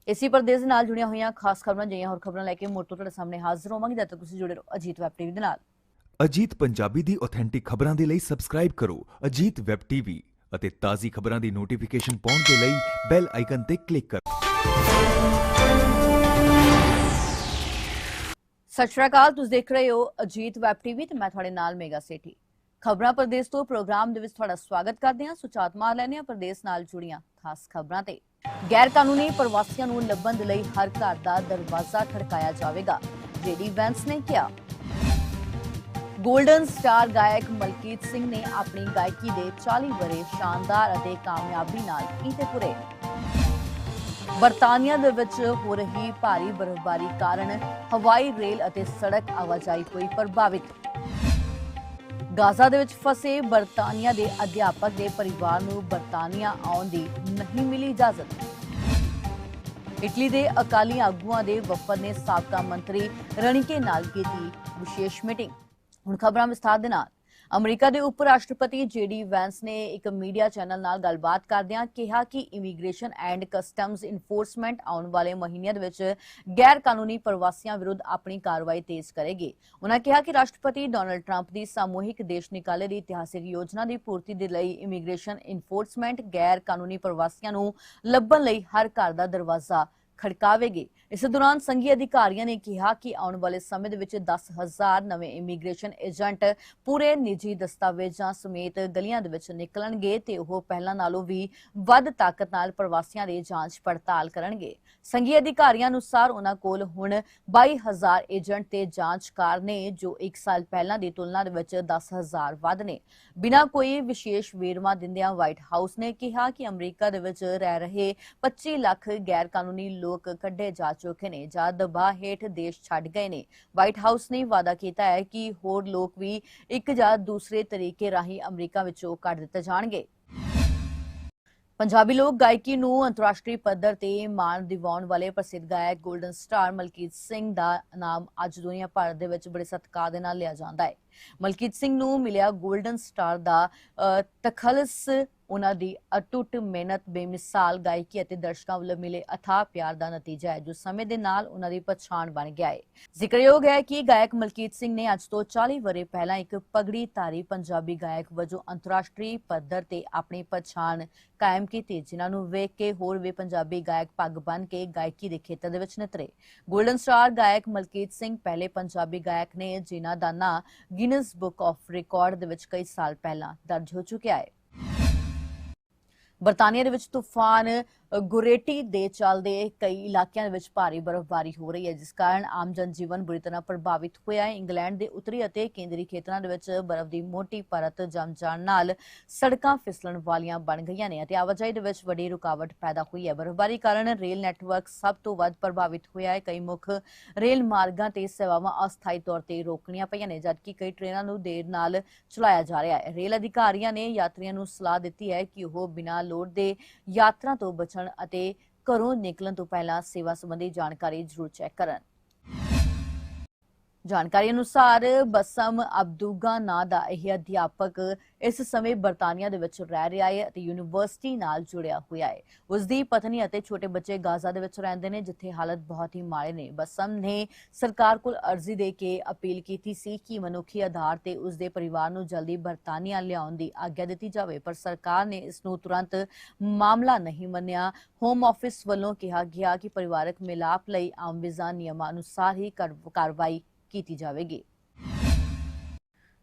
ਇਸੇ ਪ੍ਰਦੇਸ਼ ਦੇ ਨਾਲ ਜੁੜੀਆਂ ਹੋਈਆਂ ਖਾਸ ਖਬਰਾਂ ਜਿਹੀਆਂ ਹੋਰ ਖਬਰਾਂ ਲੈ ਕੇ ਮੋਟੋ ਤੁਹਾਡੇ ਸਾਹਮਣੇ ਹਾਜ਼ਰ ਹੋਵਾਂਗੇ, ਜਦ ਤੱਕ ਤੁਸੀਂ ਜੁੜੇ ਰਹੋ ਅਜੀਤ ਵੈਬ ਟੀਵੀ ਦੇ ਨਾਲ। ਅਜੀਤ ਪੰਜਾਬੀ ਦੀ ਆਥੈਂਟਿਕ ਖਬਰਾਂ ਦੇ ਲਈ ਸਬਸਕ੍ਰਾਈਬ ਕਰੋ, ਅਜੀਤ ਵੈਬ ਟੀਵੀ ਅਤੇ ਤਾਜ਼ੀ ਖਬਰਾਂ ਦੀ ਨੋਟੀਫਿਕੇਸ਼ਨ ਪਾਉਣ ਦੇ ਲਈ ਬੈਲ ਆਈਕਨ ਤੇ ਕਲਿੱਕ ਕਰੋ। ਸਤਿ ਸ਼੍ਰੀ ਅਕਾਲ, ਤੁਸੀਂ ਦੇਖ ਰਹੇ ਹੋ ਅਜੀਤ ਵੈਬ ਟੀਵੀ ਤੇ ਮੈਂ ਤੁਹਾਡੇ ਨਾਲ ਮੇਗਾ ਸੇਠੀ। ਖਬਰਾਂ ਪ੍ਰਦੇਸ਼ ਤੋਂ ਪ੍ਰੋਗਰਾਮ ਦੇ ਵਿੱਚ ਤੁਹਾਡਾ ਸਵਾਗਤ ਕਰਦੇ ਹਾਂ ਸੁਚਾਤ ਮਾਰ ਲੈਣੇ ਆ ਪ੍ਰਦੇਸ਼ ਨਾਲ ਜੁੜੀਆਂ ਖਾਸ ਖਬਰਾਂ ਤੇ। ਗੈਰ ਕਾਨੂੰਨੀ ਪ੍ਰਵਾਸੀਆਂ ਨੂੰ ਲੱਭਣ ਦੇ ਲਈ ਹਰ ਘਰ ਦਾ ਦਰਵਾਜ਼ਾ ਖੜਕਾਇਆ ਜਾਵੇਗਾ ਜੇਡੀ ਵੈਂਸ ਨੇ ਕਿਹਾ। 골ਡਨ ਸਟਾਰ ਗਾਇਕ ਮਲਕੀਤ ਸਿੰਘ ਨੇ ਆਪਣੀ ਗਾਇਕੀ ਦੇ 40 ਵਰੇ ਸ਼ਾਨਦਾਰ ਅਤੇ ਕਾਮਯਾਬੀ ਨਾਲ ਕੀਤੇ ਪੂਰੇ। ਬਰਤਾਨੀਆ ਦੇ ਵਿੱਚ ਹੋ ਰਹੀ ਭਾਰੀ ਬਰਫ਼ਬਾਰੀ ਕਾਰਨ ਹਵਾਈ ਰੇਲ ਅਤੇ ਸੜਕ ਆਵਾਜਾਈ ਹੋਈ ਪ੍ਰਭਾਵਿਤ। ਗਾਜ਼ਾ ਦੇ ਵਿੱਚ ਫਸੇ ਬਰਤਾਨੀਆ ਦੇ ਅਧਿਆਪਕ ਦੇ ਪਰਿਵਾਰ ਨੂੰ ਬਰਤਾਨੀਆ ਆਉਣ ਦੀ ਨਹੀਂ ਮਿਲੀ ਇਜਾਜ਼ਤ। ਇਟਲੀ ਦੇ ਅਕਾਲੀ ਆਗੂਆਂ ਦੇ ਵਫਦ ਨੇ ਸਾਬਕਾ ਮੰਤਰੀ ਰਣੀਕੇ ਨਾਲ ਕੀਤੀ ਵਿਸ਼ੇਸ਼ ਮੀਟਿੰਗ। ਹੁਣ ਖਬਰਾਂ ਵਿਸਥਾਰ ਦੇ ਨਾਲ। ਅਮਰੀਕਾ ਦੇ ਉਪ ਰਾਸ਼ਟਰਪਤੀ ਜੇਡੀ ਵੈਂਸ ਨੇ ਇੱਕ ਮੀਡੀਆ ਚੈਨਲ ਨਾਲ ਗੱਲਬਾਤ ਕਰਦਿਆਂ ਕਿਹਾ ਕਿ ਇਮੀਗ੍ਰੇਸ਼ਨ ਐਂਡ ਕਸਟਮਜ਼ ਇਨਫੋਰਸਮੈਂਟ ਆਉਣ ਵਾਲੇ ਮਹੀਨਿਆਂ ਦੇ ਵਿੱਚ ਗੈਰ ਕਾਨੂੰਨੀ ਪ੍ਰਵਾਸੀਆਂ ਵਿਰੁੱਧ ਆਪਣੀ ਕਾਰਵਾਈ ਤੇਜ਼ ਕਰੇਗੀ। ਉਨ੍ਹਾਂ ਕਿਹਾ ਕਿ ਰਾਸ਼ਟਰਪਤੀ ਡੋਨਲਡ ਟਰੰਪ ਦੀ ਸਾਮੂਹਿਕ ਦੇਸ਼ ਨਿਕਾਲੇ ਦੀ ਇਤਿਹਾਸਿਕ ਯੋਜਨਾ ਦੀ ਪੂਰਤੀ ਦੇ ਲਈ ਇਮੀਗ੍ਰੇਸ਼ਨ ਇਨਫੋਰਸਮੈਂਟ ਗੈਰ ਕਾਨੂੰਨੀ ਪ੍ਰਵਾਸੀਆਂ ਨੂੰ ਲੱਭਣ ਲਈ ਹਰ ਘਰ ਦਾ ਦਰਵਾਜ਼ਾ ਖੜਕਾਵੇਗੀ। ਇਸ ਦੌਰਾਨ ਸੰਘੀ ਅਧਿਕਾਰੀਆਂ ਨੇ ਕਿਹਾ ਕਿ ਆਉਣ ਵਾਲੇ ਸਮੇਂ ਦੇ ਵਿੱਚ 10000 ਨਵੇਂ ਇਮੀਗ੍ਰੇਸ਼ਨ ਏਜੰਟ ਪੂਰੇ ਨਿੱਜੀ ਦਸਤਾਵੇਜ਼ਾਂ ਸਮੇਤ ਗਲੀਆਂ ਦੇ ਵਿੱਚ ਨਿਕਲਣਗੇ ਤੇ ਉਹ ਪਹਿਲਾਂ ਨਾਲੋਂ ਵੀ ਵੱਧ ਤਾਕਤ ਨਾਲ ਪ੍ਰਵਾਸੀਆਂ ਦੀ ਜਾਂਚ ਪੜਤਾਲ ਕਰਨਗੇ। ਸੰਘੀ ਅਧਿਕਾਰੀਆਂ ਅਨੁਸਾਰ ਉਹਨਾਂ ਕੋਲ ਹੁਣ 22000 ਏਜੰਟ ਤੇ ਜਾਂਚਕਾਰ ਨੇ, ਜੋ 1 ਸਾਲ ਪਹਿਲਾਂ ਦੀ ਤੁਲਨਾ ਦੇ ਵਿੱਚ 10000 ਵੱਧ ਨੇ। ਬਿਨਾਂ ਕੋਈ ਵਿਸ਼ੇਸ਼ ਵੇਰਵਾ ਦਿੰਦਿਆਂ ਵਾਈਟ ਹਾਊਸ ਨੇ ਕਿਹਾ ਕਿ ਅਮਰੀਕਾ ਦੇ ਵਿੱਚ ਰਹਿ ਰਹੇ 25 ਲੱਖ ਗੈਰ ਕਾਨੂੰਨੀ ਲੋਕ ਕੱਢੇ ਜਾ ਚੁੱਕੇ ਨੇ। ਜਾਂ ਦਬਾਅ ਹੇਠ ਦੇਸ਼ ਛੱਡ ਗਏ ਨੇ। ਵਾਈਟ ਹਾਊਸ ਨੇ ਵਾਅਦਾ ਕੀਤਾ ਹੈ ਕਿ ਹੋਰ ਲੋਕ ਵੀ ਇੱਕ ਜਾਂ ਦੂਸਰੇ ਤਰੀਕੇ ਰਾਹੀਂ ਅਮਰੀਕਾ ਵਿੱਚੋਂ ਕੱਢ ਦਿੱਤੇ ਜਾਣਗੇ। ਪੰਜਾਬੀ ਲੋਕ ਗਾਇਕੀ ਨੂੰ ਅੰਤਰਰਾਸ਼ਟਰੀ ਪੱਧਰ ਤੇ ਮਾਣ ਦਿਵਾਉਣ ਵਾਲੇ ਪ੍ਰਸਿੱਧ ਗਾਇਕ 골ਡਨ ਸਟਾਰ ਮਲਕੀਤ ਸਿੰਘ ਦਾ ਨਾਮ ਅੱਜ ਦੁਨੀਆ ਭਰ ਦੇ ਵਿੱਚ ਬੜੇ ਸਤਿਕਾਰ ਦੇ ਨਾਲ ਲਿਆ ਜਾਂਦਾ ਹੈ। ਮਲਕੀਤ ਸਿੰਘ ਨੂੰ ਮਿਲਿਆ 골ਡਨ ਸਟਾਰ ਦਾ ਤਖਲਸ ਉਹਨਾਂ ਦੀ ਅਟੁੱਟ ਮਿਹਨਤ, ਬੇਮਿਸਾਲ ਗਾਇਕੀ ਅਤੇ ਦਰਸ਼ਕਾਂ ਵੱਲੋਂ ਮਿਲੇ ਅਥਾਹ ਪਿਆਰ ਦਾ ਨਤੀਜਾ ਹੈ, ਜੋ ਸਮੇਂ ਦੇ ਨਾਲ ਉਹਨਾਂ ਦੀ ਪਛਾਣ ਬਣ ਗਿਆ ਹੈ। ਜ਼ਿਕਰਯੋਗ ਹੈ ਕਿ ਗਾਇਕ ਮਲਕੀਤ ਸਿੰਘ ਨੇ ਅੱਜ ਤੋਂ 40 ਵਰੇ ਪਹਿਲਾਂ ਇੱਕ ਪਗੜੀ ਧਾਰੀ ਪੰਜਾਬੀ ਗਾਇਕ ਵਜੋਂ ਅੰਤਰਰਾਸ਼ਟਰੀ ਪੱਧਰ ਤੇ ਆਪਣੀ ਪਛਾਣ ਕਾਇਮ ਕੀਤੀ, ਜਿਨ੍ਹਾਂ ਨੂੰ ਵੇਖ ਕੇ ਹੋਰ ਵੀ ਪੰਜਾਬੀ ਗਾਇਕ ਪੱਗ ਬੰਨ ਕੇ ਗਾਇਕੀ ਦੇ ਖੇਤਰ ਦੇ ਵਿੱਚ ਨਿਤਰੇ। 골ਡਨ ਸਟਾਰ ਗਾਇਕ ਮਲਕੀਤ ਸਿੰਘ ਪਹਿਲੇ ਪੰਜਾਬੀ ਗਾਇਕ ਨੇ, ਜਿਨ੍ਹਾਂ ਦਾ ਨਾਂ ਗਿਨਸ ਬੁੱਕ ਆਫ ਰਿਕਾਰਡ ਦੇ ਵਿੱਚ ਕਈ ਸਾਲ ਪਹਿਲਾਂ ਦਰਜ ਹੋ ਚੁੱਕਿਆ ਹੈ। ਬਰਤਾਨੀਆ ਦੇ ਵਿੱਚ ਤੂਫਾਨ ਗੁਰੇਟੀ ਦੇ ਚੱਲਦੇ ਕਈ ਇਲਾਕਿਆਂ ਵਿੱਚ ਭਾਰੀ ਬਰਫ਼ਬਾਰੀ ਹੋ ਰਹੀ ਹੈ, ਜਿਸ ਕਾਰਨ ਆਮ ਜਨਜੀਵਨ ਬੁਰੀ ਤਰ੍ਹਾਂ ਪ੍ਰਭਾਵਿਤ ਹੋਇਆ ਹੈ। ਇੰਗਲੈਂਡ ਦੇ ਉੱਤਰੀ ਅਤੇ ਕੇਂਦਰੀ ਖੇਤਰਾਂ ਦੇ ਵਿੱਚ ਬਰਫ਼ ਦੀ ਮੋਟੀ ਪਰਤ ਜੰਮ ਜਾਣ ਨਾਲ ਸੜਕਾਂ ਫਿਸਲਣ ਵਾਲੀਆਂ ਬਣ ਗਈਆਂ ਨੇ ਅਤੇ ਆਵਾਜਾਈ ਦੇ ਵਿੱਚ ਵੱਡੀ ਰੁਕਾਵਟ ਪੈਦਾ ਹੋਈ ਹੈ। ਬਰਫ਼ਬਾਰੀ ਕਾਰਨ ਰੇਲ ਨੈਟਵਰਕ ਸਭ ਤੋਂ ਵੱਧ ਪ੍ਰਭਾਵਿਤ ਹੋਇਆ ਹੈ। ਕਈ ਮੁੱਖ ਰੇਲ ਮਾਰਗਾਂ ਤੇ ਸੇਵਾਵਾਂ ਅਸਥਾਈ ਤੌਰ ਤੇ ਰੋਕਣੀਆਂ ਪਈਆਂ ਨੇ, ਜਦਕਿ ਕਈ ਟ੍ਰੇਨਾਂ ਨੂੰ ਦੇਰ ਨਾਲ ਚਲਾਇਆ ਜਾ ਰਿਹਾ ਹੈ। ਰੇਲ ਅਧਿਕਾਰੀਆਂ ਨੇ ਯਾਤਰੀਆਂ ਨੂੰ ਸਲਾਹ ਦਿੱਤੀ ਹੈ ਕਿ ਉਹ ਬਿਨਾਂ ਲੋੜ ਦੇ ਯਾਤਰਾ ਤੋਂ ਬਚ ਬਚਣ ਅਤੇ ਘਰੋਂ ਨਿਕਲਣ ਤੋਂ ਪਹਿਲਾਂ ਸੇਵਾ ਸੰਬੰਧੀ ਜਾਣਕਾਰੀ ਜ਼ਰੂਰ ਚੈੱਕ ਕਰਨ। ਜਾਣਕਾਰੀ ਅਨੁਸਾਰ ਬਸਮ ਅਬਦੂਗਾ ਨਾਂ ਦਾ ਇਹ ਅਧਿਆਪਕ ਇਸ ਸਮੇਂ ਬਰਤਾਨੀਆ ਦੇ ਵਿੱਚ ਰਹਿ ਰਿਹਾ ਹੈ ਅਤੇ ਯੂਨੀਵਰਸਿਟੀ ਨਾਲ ਜੁੜਿਆ ਹੋਇਆ ਹੈ। ਉਸ ਦੀ ਪਤਨੀ ਅਤੇ ਛੋਟੇ ਬੱਚੇ ਗਾਜ਼ਾ ਦੇ ਵਿੱਚ ਰਹਿੰਦੇ ਨੇ, ਜਿੱਥੇ ਹਾਲਤ ਬਹੁਤ ਹੀ ਮਾੜੇ ਨੇ। ਬਸਮ ਨੇ ਸਰਕਾਰ ਕੋਲ ਅਰਜ਼ੀ ਦੇ ਕੇ ਅਪੀਲ ਕੀਤੀ ਸੀ ਕਿ ਮਨੁੱਖੀ ਆਧਾਰ ਤੇ ਉਸ ਦੇ ਪਰਿਵਾਰ ਨੂੰ ਜਲਦੀ ਬਰਤਾਨੀਆ ਲਿਆਉਣ ਦੀ ਆਗਿਆ ਦਿੱਤੀ ਜਾਵੇ, ਪਰ ਸਰਕਾਰ ਨੇ ਇਸ ਨੂੰ ਤੁਰੰਤ ਮਾਮਲਾ ਨਹੀਂ ਮੰਨਿਆ। ਹੋਮ ਆਫਿਸ ਵੱਲੋਂ ਕਿਹਾ ਗਿਆ ਕਿ ਪਰਿਵਾਰਕ ਮਿਲਾਪ ਲਈ ਆਮ ਵੀਜ਼ਾ ਨਿਯਮਾਂ ਅਨੁਸਾਰ ਹੀ ਕਰ- ਕਾਰਵਾਈ ਕੀਤੀ ਜਾਵੇਗੀ।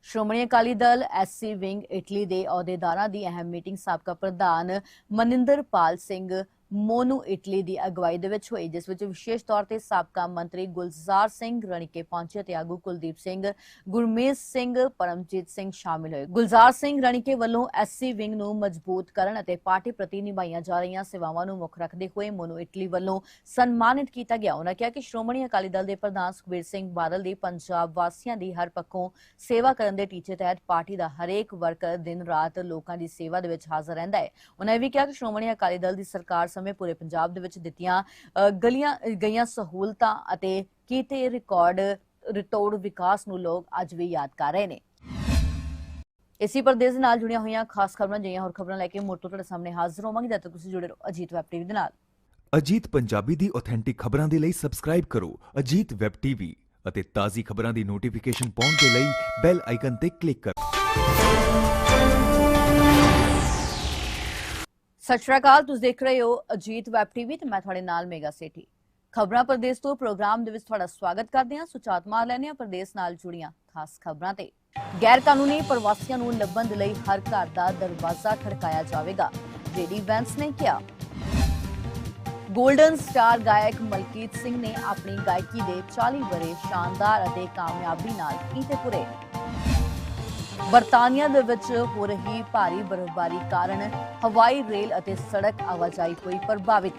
Shiromani Akali Dal SC wing Italy ਦੇ ਅਹੁਦੇਦਾਰਾਂ ਦੀ ਅਹਿਮ ਮੀਟਿੰਗ ਸਾਬਕਾ ਪ੍ਰਧਾਨ ਮਨਿੰਦਰਪਾਲ ਸਿੰਘ ਮੋਨੂ ਇਟਲੀ ਦੀ ਅਗਵਾਈ ਦੇ ਵਿੱਚ ਹੋਈ, ਜਿਸ ਵਿੱਚ ਵਿਸ਼ੇਸ਼ ਤੌਰ ਤੇ ਸਾਬਕਾ ਮੰਤਰੀ ਗੁਲਜ਼ਾਰ ਸਿੰਘ ਰਣੀਕੇ ਪਹੁੰਚੇ ਤੇ ਆਗੂ ਕੁਲਦੀਪ ਸਿੰਘ, ਗੁਰਮੇਜ ਸਿੰਘ, ਪਰਮਜੀਤ ਸਿੰਘ ਸ਼ਾਮਿਲ ਹੋਏ। ਗੁਲਜ਼ਾਰ ਸਿੰਘ ਰਣੀਕੇ ਵੱਲੋਂ ਐਸਸੀ ਵਿੰਗ ਨੂੰ ਮਜ਼ਬੂਤ ਕਰਨ ਅਤੇ ਪਾਰਟੀ ਪ੍ਰਤੀ ਨਿਭਾਈਆਂ ਜਾ ਰਹੀਆਂ ਸੇਵਾਵਾਂ ਨੂੰ ਮੁੱਖ ਰੱਖਦੇ ਹੋਏ ਮੋਨੂ ਇਟਲੀ ਵੱਲੋਂ ਸਨਮਾਨਿਤ ਕੀਤਾ ਗਿਆ। ਉਹਨਾਂ ਕਿਹਾ ਕਿ ਸ਼੍ਰੋਮਣੀ ਅਕਾਲੀ ਦਲ ਦੇ ਪ੍ਰਧਾਨ ਸੁਖਬੀਰ ਸਿੰਘ ਬਾਦਲ ਦੀ ਪੰਜਾਬ ਵਾਸੀਆਂ ਦੀ ਹਰ ਪੱਖੋਂ ਸੇਵਾ ਕਰਨ ਦੇ ਟੀਚੇ ਤਹਿਤ ਪਾਰਟੀ ਦਾ ਹਰੇਕ ਵਰਕਰ ਦਿਨ ਰਾਤ ਲੋਕਾਂ ਦੀ ਸੇਵਾ ਦੇ ਵਿੱਚ ਹਾਜ਼ਰ ਰਹਿੰਦਾ ਹੈ। ਉਹਨਾਂ ਇਹ ਵੀ ਕਿਹਾ ਕਿ ਸ਼੍ਰੋਮਣੀ ਅਕਾਲੀ ਦਲ ਦੀ ਸਰਕਾਰ ਸਮੇਂ ਪੂਰੇ ਪੰਜਾਬ ਦੇ ਵਿੱਚ ਦਿੱਤੀਆਂ ਅ, ਗਲੀਆਂ ਗਈਆਂ ਸਹੂਲਤਾਂ ਅਤੇ ਕੀਤੇ ਰਿਕਾਰਡ ਰਿਟੋੜ ਵਿਕਾਸ ਨੂੰ ਲੋਕ ਅੱਜ ਵੀ ਯਾਦ ਕਰ ਰਹੇ ਨੇ। ਇਸੇ ਪ੍ਰਦੇਸ਼ ਦੇ ਨਾਲ ਜੁੜੀਆਂ ਹੋਈਆਂ ਖਾਸ ਖਬਰਾਂ ਜਿਹੀਆਂ ਹੋਰ ਖਬਰਾਂ ਲੈ ਕੇ ਮੋਟੋ ਤੁਹਾਡੇ ਸਾਹਮਣੇ ਹਾਜ਼ਰ ਹੋਵਾਂਗੇ ਜਦ ਤੱਕ ਤੁਸੀਂ ਜੁੜੇ ਰਹੋ ਅਜੀਤ ਵੈਬ ਟੀਵੀ ਦੇ ਨਾਲ। ਅਜੀਤ ਪੰਜਾਬੀ ਦੀ ਆਥੈਂਟਿਕ ਖਬਰਾਂ ਦੇ ਲਈ ਸਬਸਕ੍ਰਾਈਬ ਕਰੋ ਅਜੀਤ ਵੈਬ ਟੀਵੀ ਅਤੇ ਤਾਜ਼ੀ ਖਬਰਾਂ ਦੀ ਨੋਟੀਫਿਕੇਸ਼ਨ ਪਾਉਣ ਦੇ ਲਈ ਬੈਲ ਆਈਕਨ ਤੇ ਕਲਿੱਕ ਕਰੋ। ਸਤਿ ਸ਼੍ਰੀ ਅਕਾਲ, ਤੁਸੀਂ ਦੇਖ ਰਹੇ ਹੋ ਅਜੀਤ ਵੈਬ ਟੀਵੀ ਤੇ ਮੈਂ ਤੁਹਾਡੇ ਨਾਲ ਮੇਗਾ ਸੇਠੀ। ਖਬਰਾਂ ਪ੍ਰਦੇਸ਼ ਤੋਂ ਪ੍ਰੋਗਰਾਮ ਦੇ ਵਿੱਚ ਤੁਹਾਡਾ ਸਵਾਗਤ ਕਰਦੇ ਹਾਂ ਸੁਚਾਤ ਮਾਰ ਲੈਣੇ ਆ ਪ੍ਰਦੇਸ਼ ਨਾਲ ਜੁੜੀਆਂ ਖਾਸ ਖਬਰਾਂ ਤੇ। ਗੈਰ ਕਾਨੂੰਨੀ ਪ੍ਰਵਾਸੀਆਂ ਨੂੰ ਲੱਭਣ ਦੇ ਲਈ ਹਰ ਘਰ ਦਾ ਦਰਵਾਜ਼ਾ ਖੜਕਾਇਆ ਜਾਵੇਗਾ ਜੇਡੀ ਵੈਂਸ ਨੇ ਕਿਹਾ। 골ਡਨ ਸਟਾਰ ਗਾਇਕ ਮਲਕੀਤ ਸਿੰਘ ਨੇ ਆਪਣੀ ਗਾਇਕੀ ਦੇ 40 ਵਰੇ ਸ਼ਾਨਦਾਰ ਅਤੇ ਕਾਮਯਾਬੀ ਨਾਲ ਕੀਤੇ ਪੂਰੇ। ਬਰਤਾਨੀਆ ਦੇ ਵਿੱਚ ਹੋ ਰਹੀ ਭਾਰੀ ਬਰਫ਼ਬਾਰੀ ਕਾਰਨ ਹਵਾਈ ਰੇਲ ਅਤੇ ਸੜਕ ਆਵਾਜਾਈ ਹੋਈ ਪ੍ਰਭਾਵਿਤ।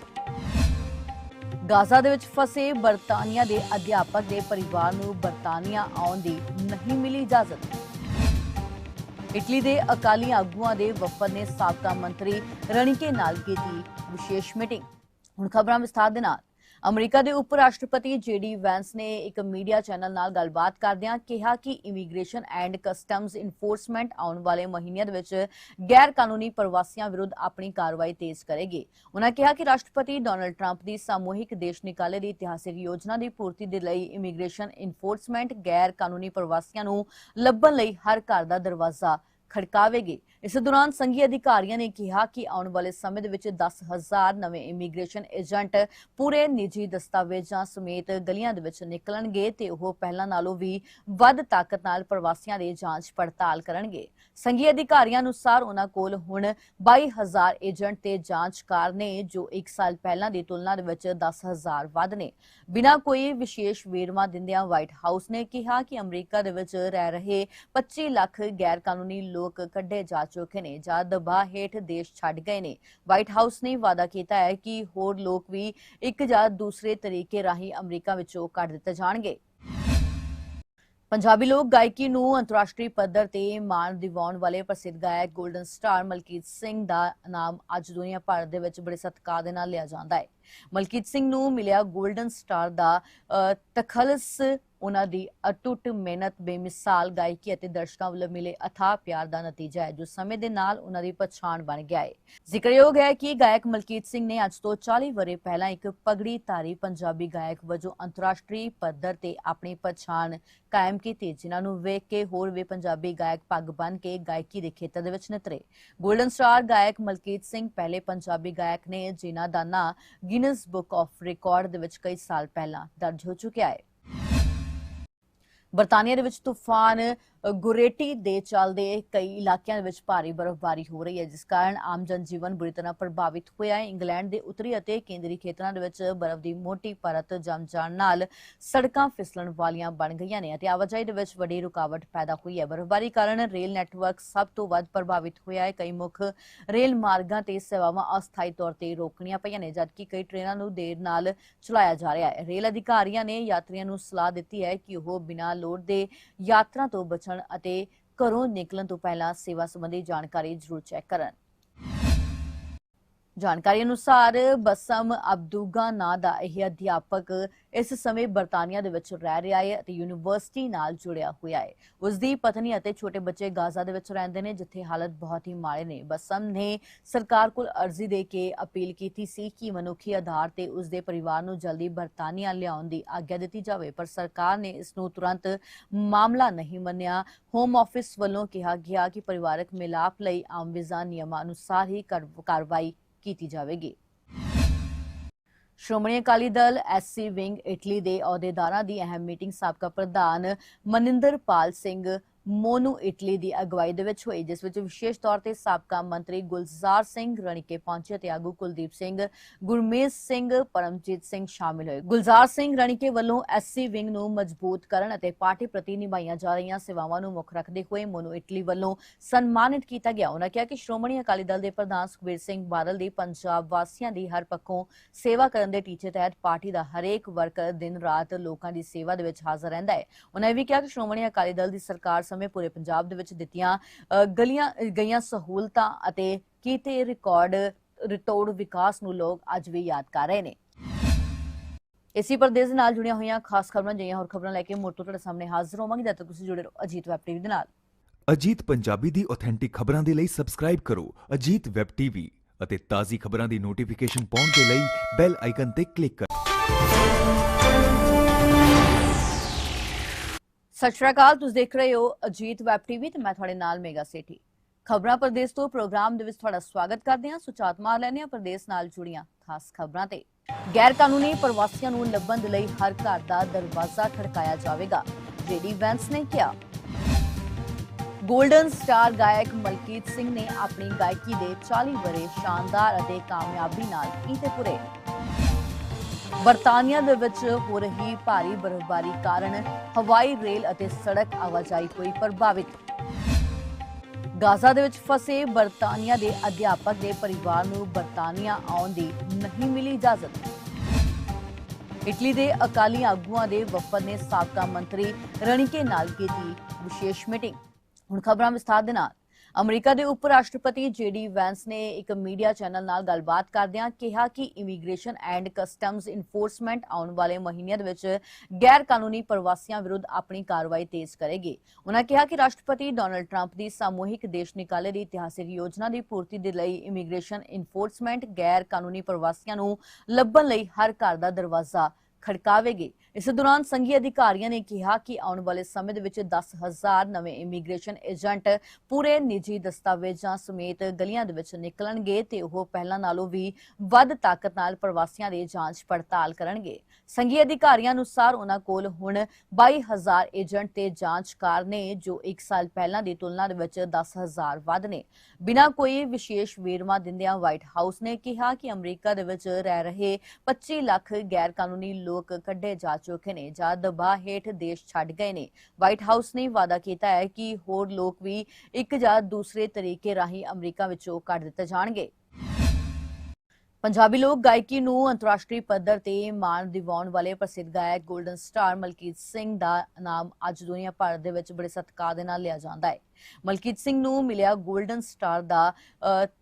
ਗਾਜ਼ਾ ਦੇ ਵਿੱਚ ਫਸੇ ਬਰਤਾਨੀਆ ਦੇ ਅਧਿਆਪਕ ਦੇ ਪਰਿਵਾਰ ਨੂੰ ਬਰਤਾਨੀਆ ਆਉਣ ਦੀ ਨਹੀਂ ਮਿਲੀ ਇਜਾਜ਼ਤ। ਇਟਲੀ ਦੇ ਅਕਾਲੀ ਆਗੂਆਂ ਦੇ ਵਫਦ ਨੇ ਸਾਬਕਾ ਮੰਤਰੀ ਰਣੀਕੇ ਨਾਲ ਕੀਤੀ ਵਿਸ਼ੇਸ਼ ਮੀਟਿੰਗ। ਹੁਣ ਖਬਰਾਂ ਵਿਸਥਾਰ ਦੇ ਨਾਲ। ਅਮਰੀਕਾ ਦੇ ਉਪ ਰਾਸ਼ਟਰਪਤੀ ਜੇਡੀ ਵੈਂਸ ਨੇ ਇੱਕ ਮੀਡੀਆ ਚੈਨਲ ਨਾਲ ਗੱਲਬਾਤ ਕਰਦਿਆਂ ਕਿਹਾ ਕਿ ਇਮੀਗ੍ਰੇਸ਼ਨ ਐਂਡ ਕਸਟਮਜ਼ ਇਨਫੋਰਸਮੈਂਟ ਆਉਣ ਵਾਲੇ ਮਹੀਨਿਆਂ ਦੇ ਵਿੱਚ ਗੈਰ ਕਾਨੂੰਨੀ ਪ੍ਰਵਾਸੀਆਂ ਵਿਰੁੱਧ ਆਪਣੀ ਕਾਰਵਾਈ ਤੇਜ਼ ਕਰੇਗੀ। ਉਨ੍ਹਾਂ ਕਿਹਾ ਕਿ ਰਾਸ਼ਟਰਪਤੀ ਡੋਨਲਡ ਟਰੰਪ ਦੀ ਸਾਮੂਹਿਕ ਦੇਸ਼ ਨਿਕਾਲੇ ਦੀ ਇਤਿਹਾਸਿਕ ਯੋਜਨਾ ਦੀ ਪੂਰਤੀ ਦੇ ਲਈ ਇਮੀਗ੍ਰੇਸ਼ਨ ਇਨਫੋਰਸਮੈਂਟ ਗੈਰ ਕਾਨੂੰਨੀ ਪ੍ਰਵਾਸੀਆਂ ਨੂੰ ਲੱਭਣ ਲਈ ਹਰ ਘਰ ਦਾ ਦਰਵਾਜ਼ਾ ਖੜਕਾਵੇਗੀ। ਇਸ ਦੌਰਾਨ ਸੰਘੀ ਅਧਿਕਾਰੀਆਂ ਨੇ ਕਿਹਾ ਕਿ ਆਉਣ ਵਾਲੇ ਸਮੇਂ ਦੇ ਵਿੱਚ 10000 ਨਵੇਂ ਇਮੀਗ੍ਰੇਸ਼ਨ ਏਜੰਟ ਪੂਰੇ ਨਿੱਜੀ ਦਸਤਾਵੇਜ਼ਾਂ ਸਮੇਤ ਗਲੀਆਂ ਦੇ ਵਿੱਚ ਨਿਕਲਣਗੇ ਤੇ ਉਹ ਪਹਿਲਾਂ ਨਾਲੋਂ ਵੀ ਵੱਧ ਤਾਕਤ ਨਾਲ ਪ੍ਰਵਾਸੀਆਂ ਦੀ ਜਾਂਚ ਪੜਤਾਲ ਕਰਨਗੇ। ਸੰਘੀ ਅਧਿਕਾਰੀਆਂ ਅਨੁਸਾਰ ਉਹਨਾਂ ਕੋਲ ਹੁਣ 22000 ਏਜੰਟ ਤੇ ਜਾਂਚਕਾਰ ਨੇ, ਜੋ 1 ਸਾਲ ਪਹਿਲਾਂ ਦੀ ਤੁਲਨਾ ਦੇ ਵਿੱਚ 10000 ਵੱਧ ਨੇ। ਬਿਨਾਂ ਕੋਈ ਵਿਸ਼ੇਸ਼ ਵੇਰਵਾ ਦਿੰਦਿਆਂ ਵਾਈਟ ਹਾਊਸ ਨੇ ਕਿਹਾ ਕਿ ਅਮਰੀਕਾ ਦੇ ਵਿੱਚ ਰਹਿ ਰਹੇ 25 ਲੱਖ ਗੈਰ ਕਾਨੂੰਨੀ ਲੋਕ ਕੱਢੇ ਜਾ ਚੁੱਕੇ ਨੇ ਜਾਂ ਦਬਾਅ ਹੇਠ ਦੇਸ਼ ਛੱਡ ਗਏ ਨੇ। ਵਾਈਟ ਹਾਊਸ ਨੇ ਵਾਅਦਾ ਕੀਤਾ ਹੈ ਕਿ ਹੋਰ ਲੋਕ ਵੀ ਇੱਕ ਜਾਂ ਦੂਸਰੇ ਤਰੀਕੇ ਰਾਹੀਂ ਅਮਰੀਕਾ ਵਿੱਚੋਂ ਕੱਢ ਦਿੱਤੇ ਜਾਣਗੇ। ਪੰਜਾਬੀ ਲੋਕ ਗਾਇਕੀ ਨੂੰ ਅੰਤਰਰਾਸ਼ਟਰੀ ਪੱਧਰ ਤੇ ਮਾਣ ਦਿਵਾਉਣ ਵਾਲੇ ਪ੍ਰਸਿੱਧ ਗਾਇਕ 골ਡਨ ਸਟਾਰ ਮਲਕੀਤ ਸਿੰਘ ਦਾ ਨਾਮ ਅੱਜ ਦੁਨੀਆ ਭਰ ਦੇ ਵਿੱਚ ਬੜੇ ਸਤਿਕਾਰ ਦੇ ਨਾਲ ਲਿਆ ਜਾਂਦਾ ਹੈ। ਮਲਕੀਤ ਸਿੰਘ ਨੂੰ ਮਿਲਿਆ 골ਡਨ ਸਟਾਰ ਦਾ ਤਖਲਸ ਉਹਨਾਂ ਦੀ ਅਟੁੱਟ ਮਿਹਨਤ, ਬੇਮਿਸਾਲ ਗਾਇਕੀ ਅਤੇ ਦਰਸ਼ਕਾਂ ਵੱਲੋਂ ਮਿਲੇ ਅਥਾਹ ਪਿਆਰ ਦਾ ਨਤੀਜਾ ਹੈ, ਜੋ ਸਮੇਂ ਦੇ ਨਾਲ ਉਹਨਾਂ ਦੀ ਪਛਾਣ ਬਣ ਗਿਆ ਹੈ। ਜ਼ਿਕਰਯੋਗ ਹੈ ਕਿ ਗਾਇਕ ਮਲਕੀਤ ਸਿੰਘ ਨੇ ਅੱਜ ਤੋਂ 40 ਵਰੇ ਪਹਿਲਾਂ ਇੱਕ ਪਗੜੀ ਧਾਰੀ ਪੰਜਾਬੀ ਗਾਇਕ ਵਜੋਂ ਅੰਤਰਰਾਸ਼ਟਰੀ ਪੱਧਰ ਤੇ ਆਪਣੀ ਪਛਾਣ ਕਾਇਮ ਕੀਤੀ, ਜਿਨ੍ਹਾਂ ਨੂੰ ਵੇਖ ਕੇ ਹੋਰ ਵੀ ਪੰਜਾਬੀ ਗਾਇਕ ਪੱਗ ਬੰਨ ਕੇ ਗਾਇਕੀ ਦੇ ਖੇਤਰ ਦੇ ਵਿੱਚ ਨਿਤਰੇ। 골ਡਨ ਸਟਾਰ ਗਾਇਕ ਮਲਕੀਤ ਸਿੰਘ ਪਹਿਲੇ ਪੰਜਾਬੀ ਗਾਇਕ ਨੇ, ਜਿਨ੍ਹਾਂ ਦਾ ਨਾਂ ਗਿਨਸ ਬੁੱਕ ਆਫ ਰਿਕਾਰਡ ਦੇ ਵਿੱਚ ਕਈ ਸਾਲ ਪਹਿਲਾਂ ਦਰਜ ਹੋ ਚੁੱਕਿਆ ਹੈ। ਬਰਤਾਨੀਆ ਦੇ ਵਿੱਚ ਤੂਫਾਨ ਗੁਰੇਟੀ ਦੇ ਚੱਲਦੇ ਕਈ ਇਲਾਕਿਆਂ ਵਿੱਚ ਭਾਰੀ ਬਰਫ਼ਬਾਰੀ ਹੋ ਰਹੀ ਹੈ, ਜਿਸ ਕਾਰਨ ਆਮ ਜਨਜੀਵਨ ਬੁਰੀ ਤਰ੍ਹਾਂ ਪ੍ਰਭਾਵਿਤ ਹੋਇਆ ਹੈ। ਇੰਗਲੈਂਡ ਦੇ ਉੱਤਰੀ ਅਤੇ ਕੇਂਦਰੀ ਖੇਤਰਾਂ ਦੇ ਵਿੱਚ ਬਰਫ਼ ਦੀ ਮੋਟੀ ਪਰਤ ਜੰਮ ਜਾਣ ਨਾਲ ਸੜਕਾਂ ਫਿਸਲਣ ਵਾਲੀਆਂ ਬਣ ਗਈਆਂ ਨੇ ਅਤੇ ਆਵਾਜਾਈ ਦੇ ਵਿੱਚ ਵੱਡੀ ਰੁਕਾਵਟ ਪੈਦਾ ਹੋਈ ਹੈ। ਬਰਫ਼ਬਾਰੀ ਕਾਰਨ ਰੇਲ ਨੈਟਵਰਕ ਸਭ ਤੋਂ ਵੱਧ ਪ੍ਰਭਾਵਿਤ ਹੋਇਆ ਹੈ। ਕਈ ਮੁੱਖ ਰੇਲ ਮਾਰਗਾਂ ਤੇ ਸੇਵਾਵਾਂ ਅਸਥਾਈ ਤੌਰ ਤੇ ਰੋਕਣੀਆਂ ਪਈਆਂ ਨੇ, ਜਦਕਿ ਕਈ ਟ੍ਰੇਨਾਂ ਨੂੰ ਦੇਰ ਨਾਲ ਚਲਾਇਆ ਜਾ ਰਿਹਾ ਹੈ। ਰੇਲ ਅਧਿਕਾਰੀਆਂ ਨੇ ਯਾਤਰੀਆਂ ਨੂੰ ਸਲਾਹ ਦਿੱਤੀ ਹੈ ਕਿ ਉਹ ਬਿਨਾਂ ਲੋੜ ਦੇ ਯਾਤਰਾ ਤੋਂ ਬਚਣ ਅਤੇ ਘਰੋਂ ਨਿਕਲਣ ਤੋਂ ਪਹਿਲਾਂ ਸੇਵਾ ਸੰਬੰਧੀ ਜਾਣਕਾਰੀ ਜ਼ਰੂਰ ਚੈੱਕ ਕਰਨ। ਜਾਣਕਾਰੀ ਅਨੁਸਾਰ ਬਸਮ ਅਬਦੂਗਾ ਨਾਂ ਦਾ ਇਹ ਅਧਿਆਪਕ ਇਸ ਸਮੇਂ ਬਰਤਾਨੀਆ ਦੇ ਵਿੱਚ ਰਹਿ ਰਿਹਾ ਹੈ ਅਤੇ ਯੂਨੀਵਰਸਿਟੀ ਨਾਲ ਜੁੜਿਆ ਹੋਇਆ ਹੈ। ਉਸ ਦੀ ਪਤਨੀ ਅਤੇ ਛੋਟੇ ਬੱਚੇ ਗਾਜ਼ਾ ਦੇ ਵਿੱਚ ਰਹਿੰਦੇ ਨੇ, ਜਿੱਥੇ ਹਾਲਤ ਬਹੁਤ ਹੀ ਮਾੜੇ ਨੇ। ਬਸਮ ਨੇ ਸਰਕਾਰ ਕੋਲ ਅਰਜ਼ੀ ਦੇ ਕੇ ਅਪੀਲ ਕੀਤੀ ਸੀ ਕਿ ਮਨੁੱਖੀ ਆਧਾਰ ਤੇ ਉਸ ਦੇ ਪਰਿਵਾਰ ਨੂੰ ਜਲਦੀ ਬਰਤਾਨੀਆ ਲਿਆਉਣ ਦੀ ਆਗਿਆ ਦਿੱਤੀ ਜਾਵੇ, ਪਰ ਸਰਕਾਰ ਨੇ ਇਸ ਨੂੰ ਤੁਰੰਤ ਮਾਮਲਾ ਨਹੀਂ ਮੰਨਿਆ। ਹੋਮ ਆਫਿਸ ਵੱਲੋਂ ਕਿਹਾ ਗਿਆ ਕਿ ਪਰਿਵਾਰਕ ਮਿਲਾਪ ਲਈ ਆਮ ਵੀਜ਼ਾ ਨਿਯਮਾਂ ਅਨੁਸਾਰ ਹੀ ਕਰ- ਕਾਰਵਾਈ ਕੀਤੀ ਜਾਵੇਗੀ। Shiromani Akali Dal SC wing Italy ਦੇ ਅਹੁਦੇਦਾਰਾਂ ਦੀ ਅਹਿਮ ਮੀਟਿੰਗ ਸਾਬਕਾ ਪ੍ਰਧਾਨ ਮਨਿੰਦਰ ਪਾਲ ਸਿੰਘ ਮੋਨੂ ਇਟਲੀ ਦੀ ਅਗਵਾਈ ਦੇ ਵਿੱਚ ਹੋਈ, ਜਿਸ ਵਿੱਚ ਵਿਸ਼ੇਸ਼ ਤੌਰ ਤੇ ਸਾਬਕਾ ਮੰਤਰੀ ਗੁਲਜ਼ਾਰ ਸਿੰਘ ਰਣੀਕੇ ਪਹੁੰਚੇ ਤੇ ਆਗੂ ਕੁਲਦੀਪ ਸਿੰਘ, ਗੁਰਮੇਜ ਸਿੰਘ, ਪਰਮਜੀਤ ਸਿੰਘ ਸ਼ਾਮਿਲ ਹੋਏ। ਗੁਲਜ਼ਾਰ ਸਿੰਘ ਰਣੀਕੇ ਵੱਲੋਂ ਐਸਸੀ ਵਿੰਗ ਨੂੰ ਮਜ਼ਬੂਤ ਕਰਨ ਅਤੇ ਪਾਰਟੀ ਪ੍ਰਤੀ ਨਿਭਾਈਆਂ ਜਾ ਰਹੀਆਂ ਸੇਵਾਵਾਂ ਨੂੰ ਮੁੱਖ ਰੱਖਦੇ ਹੋਏ ਮੋਨੂ ਇਟਲੀ ਵੱਲੋਂ ਸਨਮਾਨਿਤ ਕੀਤਾ ਗਿਆ। ਉਹਨਾਂ ਕਿਹਾ ਕਿ ਸ਼੍ਰੋਮਣੀ ਅਕਾਲੀ ਦਲ ਦੇ ਪ੍ਰਧਾਨ ਸੁਖਬੀਰ ਸਿੰਘ ਬਾਦਲ ਦੀ ਪੰਜਾਬ ਵਾਸੀਆਂ ਦੀ ਹਰ ਪੱਖੋਂ ਸੇਵਾ ਕਰਨ ਦੇ ਟੀਚੇ ਤਹਿਤ ਪਾਰਟੀ ਦਾ ਹਰੇਕ ਵਰਕਰ ਦਿਨ ਰਾਤ ਲੋਕਾਂ ਦੀ ਸੇਵਾ ਦੇ ਵਿੱਚ ਹਾਜ਼ਰ ਰਹਿੰਦਾ ਹੈ। ਉਹਨਾਂ ਇਹ ਵੀ ਕਿਹਾ ਕਿ ਸ਼੍ਰੋਮਣੀ ਅਕਾਲੀ ਦਲ ਦੀ ਸਰਕਾਰ ਸਮੇਂ ਪੂਰੇ ਪੰਜਾਬ ਦੇ ਵਿੱਚ ਦਿੱਤੀਆਂ ਗਲੀਆਂ, ਗਈਆਂ ਸਹੂਲਤਾਂ ਅਤੇ ਕੀਤੇ ਰਿਕਾਰਡ ਰਿਟੋੜ ਵਿਕਾਸ ਨੂੰ ਲੋਕ ਅੱਜ ਵੀ ਯਾਦ ਕਰ ਰਹੇ ਨੇ। ਇਸੇ ਪ੍ਰਦੇਸ਼ ਦੇ ਨਾਲ ਜੁੜੀਆਂ ਹੋਈਆਂ ਖਾਸ ਖਬਰਾਂ, ਜਿਹੀਆਂ ਹੋਰ ਖਬਰਾਂ ਲੈ ਕੇ ਮੋਟੋ ਤੁਹਾਡੇ ਸਾਹਮਣੇ ਹਾਜ਼ਰ ਹੋਵਾਂਗੇ। ਜਦ ਤੱਕ ਤੁਸੀਂ ਜੁੜੇ ਰਹੋ ਅਜੀਤ ਵੈਬ ਟੀਵੀ ਦੇ ਨਾਲ। ਅਜੀਤ ਪੰਜਾਬੀ ਦੀ ਆਥੈਂਟਿਕ ਖਬਰਾਂ ਦੇ ਲਈ ਸਬਸਕ੍ਰਾਈਬ ਕਰੋ ਅਜੀਤ ਵੈਬ ਟੀਵੀ ਅਤੇ ਤਾਜ਼ੀ ਖਬਰਾਂ ਦੀ ਨੋਟੀਫਿਕੇਸ਼ਨ ਪਾਉਣ ਦੇ ਲਈ ਬੈਲ ਆਈਕਨ ਤੇ ਕਲਿੱਕ ਕਰੋ। ਸਤਿ ਸ਼੍ਰੀ ਅਕਾਲ, ਤੁਸੀਂ ਦੇਖ ਰਹੇ ਹੋ ਅਜੀਤ ਵੈਬ ਟੀਵੀ ਤੇ ਮੈਂ ਤੁਹਾਡੇ ਨਾਲ ਮੇਗਾ ਸੇਠੀ। ਖਬਰਾਂ ਪ੍ਰਦੇਸ਼ ਤੋਂ ਪ੍ਰੋਗਰਾਮ ਦੇ ਵਿੱਚ ਤੁਹਾਡਾ ਸਵਾਗਤ ਕਰਦੇ ਹਾਂ ਸੁਚਾਤ ਮਾਰ ਲੈਣੇ ਆ ਪ੍ਰਦੇਸ਼ ਨਾਲ ਜੁੜੀਆਂ ਖਾਸ ਖਬਰਾਂ ਤੇ। ਗੈਰ ਕਾਨੂੰਨੀ ਪ੍ਰਵਾਸੀਆਂ ਨੂੰ ਲੱਭਣ ਦੇ ਲਈ ਹਰ ਘਰ ਦਾ ਦਰਵਾਜ਼ਾ ਖੜਕਾਇਆ ਜਾਵੇਗਾ ਜੇਡੀ ਵੈਂਸ ਨੇ ਕਿਹਾ। 골ਡਨ ਸਟਾਰ ਗਾਇਕ ਮਲਕੀਤ ਸਿੰਘ ਨੇ ਆਪਣੀ ਗਾਇਕੀ ਦੇ 40 ਵਰੇ ਸ਼ਾਨਦਾਰ ਅਤੇ ਕਾਮਯਾਬੀ ਨਾਲ ਕੀਤੇ ਪੂਰੇ। ਬਰਤਾਨੀਆ ਦੇ ਵਿੱਚ ਹੋ ਰਹੀ ਭਾਰੀ ਬਰਫ਼ਬਾਰੀ ਕਾਰਨ ਹਵਾਈ ਰੇਲ ਅਤੇ ਸੜਕ ਆਵਾਜਾਈ ਹੋਈ ਪ੍ਰਭਾਵਿਤ। ਗਾਜ਼ਾ ਦੇ ਵਿੱਚ ਫਸੇ ਬਰਤਾਨੀਆ ਦੇ ਅਧਿਆਪਕ ਦੇ ਪਰਿਵਾਰ ਨੂੰ ਬਰਤਾਨੀਆ ਆਉਣ ਦੀ ਨਹੀਂ ਮਿਲੀ ਇਜਾਜ਼ਤ। ਇਟਲੀ ਦੇ ਅਕਾਲੀ ਆਗੂਆਂ ਦੇ ਵਫਦ ਨੇ ਸਾਬਕਾ ਮੰਤਰੀ ਰਣੀਕੇ ਨਾਲ ਕੀਤੀ ਵਿਸ਼ੇਸ਼ ਮੀਟਿੰਗ। ਹੁਣ ਖਬਰਾਂ ਵਿਸਥਾਰ ਦੇ ਨਾਲ। ਅਮਰੀਕਾ ਦੇ ਉਪ ਰਾਸ਼ਟਰਪਤੀ ਜੇਡੀ ਵੈਂਸ ਨੇ ਇੱਕ ਮੀਡੀਆ ਚੈਨਲ ਨਾਲ ਗੱਲਬਾਤ ਕਰਦਿਆਂ ਕਿਹਾ ਕਿ ਇਮੀਗ੍ਰੇਸ਼ਨ ਐਂਡ ਕਸਟਮਜ਼ ਇਨਫੋਰਸਮੈਂਟ ਆਉਣ ਵਾਲੇ ਮਹੀਨਿਆਂ ਦੇ ਵਿੱਚ ਗੈਰ ਕਾਨੂੰਨੀ ਪ੍ਰਵਾਸੀਆਂ ਵਿਰੁੱਧ ਆਪਣੀ ਕਾਰਵਾਈ ਤੇਜ਼ ਕਰੇਗੀ। ਉਨ੍ਹਾਂ ਕਿਹਾ ਕਿ ਰਾਸ਼ਟਰਪਤੀ ਡੋਨਲਡ ਟਰੰਪ ਦੀ ਸਮੂਹਿਕ ਦੇਸ਼ ਨਿਕਾਲੇ ਦੀ ਇਤਿਹਾਸਿਕ ਯੋਜਨਾ ਦੀ ਪੂਰਤੀ ਦੇ ਲਈ ਇਮੀਗ੍ਰੇਸ਼ਨ ਇਨਫੋਰਸਮੈਂਟ ਗੈਰ ਕਾਨੂੰਨੀ ਪ੍ਰਵਾਸੀਆਂ ਨੂੰ ਲੱਭਣ ਲਈ ਹਰ ਘਰ ਦਾ ਦਰਵਾਜ਼ਾ ਖੜਕਾਵੇਗੀ। ਇਸ ਦੌਰਾਨ ਸੰਘੀ ਅਧਿਕਾਰੀਆਂ ਨੇ ਕਿਹਾ ਕਿ ਆਉਣ ਵਾਲੇ ਸਮੇਂ ਦੇ ਵਿੱਚ 10000 ਨਵੇਂ ਇਮੀਗ੍ਰੇਸ਼ਨ ਏਜੰਟ ਪੂਰੇ ਨਿੱਜੀ ਦਸਤਾਵੇਜ਼ਾਂ ਸਮੇਤ ਗਲੀਆਂ ਦੇ ਵਿੱਚ ਨਿਕਲਣਗੇ ਤੇ ਉਹ ਪਹਿਲਾਂ ਨਾਲੋਂ ਵੀ ਵੱਧ ਤਾਕਤ ਨਾਲ ਪ੍ਰਵਾਸੀਆਂ ਦੀ ਜਾਂਚ ਪੜਤਾਲ ਕਰਨਗੇ। ਸੰਘੀ ਅਧਿਕਾਰੀਆਂ ਅਨੁਸਾਰ ਉਹਨਾਂ ਕੋਲ ਹੁਣ 22000 ਏਜੰਟ ਤੇ ਜਾਂਚਕਾਰ ਨੇ, ਜੋ 1 ਸਾਲ ਪਹਿਲਾਂ ਦੀ ਤੁਲਨਾ ਦੇ ਵਿੱਚ 10000 ਵੱਧ ਨੇ। ਬਿਨਾਂ ਕੋਈ ਵਿਸ਼ੇਸ਼ ਵੇਰਵਾ ਦਿੰਦਿਆਂ ਵਾਈਟ ਹਾਊਸ ਨੇ ਕਿਹਾ ਕਿ ਅਮਰੀਕਾ ਦੇ ਵਿੱਚ ਰਹਿ ਰਹੇ 25 ਲੱਖ ਗੈਰ ਕਾਨੂੰਨੀ ਲੋਕ ਕੱਢੇ ਜਾ ਚੁੱਕੇ ਨੇ, ਜਾਂ ਦਬਾਅ ਹੇਠ ਦੇਸ਼ ਛੱਡ ਗਏ ਨੇ। ਵਾਈਟ ਹਾਊਸ ਨੇ ਵਾਅਦਾ ਕੀਤਾ ਹੈ ਕਿ ਹੋਰ ਲੋਕ ਵੀ ਇੱਕ ਜਾਂ ਦੂਸਰੇ ਤਰੀਕੇ ਰਾਹੀਂ ਅਮਰੀਕਾ ਵਿੱਚੋਂ ਕੱਢ ਦਿੱਤੇ ਜਾਣਗੇ। ਪੰਜਾਬੀ ਲੋਕ ਗਾਇਕੀ ਨੂੰ ਅੰਤਰਰਾਸ਼ਟਰੀ ਪੱਧਰ ਤੇ ਮਾਣ ਦਿਵਾਉਣ ਵਾਲੇ ਪ੍ਰਸਿੱਧ ਗਾਇਕ 골ਡਨ ਸਟਾਰ ਮਲਕੀਤ ਸਿੰਘ ਦਾ ਨਾਮ ਅੱਜ ਦੁਨੀਆ ਭਰ ਦੇ ਵਿੱਚ ਬੜੇ ਸਤਿਕਾਰ ਦੇ ਨਾਲ ਲਿਆ ਜਾਂਦਾ ਹੈ। ਮਲਕੀਤ ਸਿੰਘ ਨੂੰ ਮਿਲਿਆ 골ਡਨ ਸਟਾਰ ਦਾ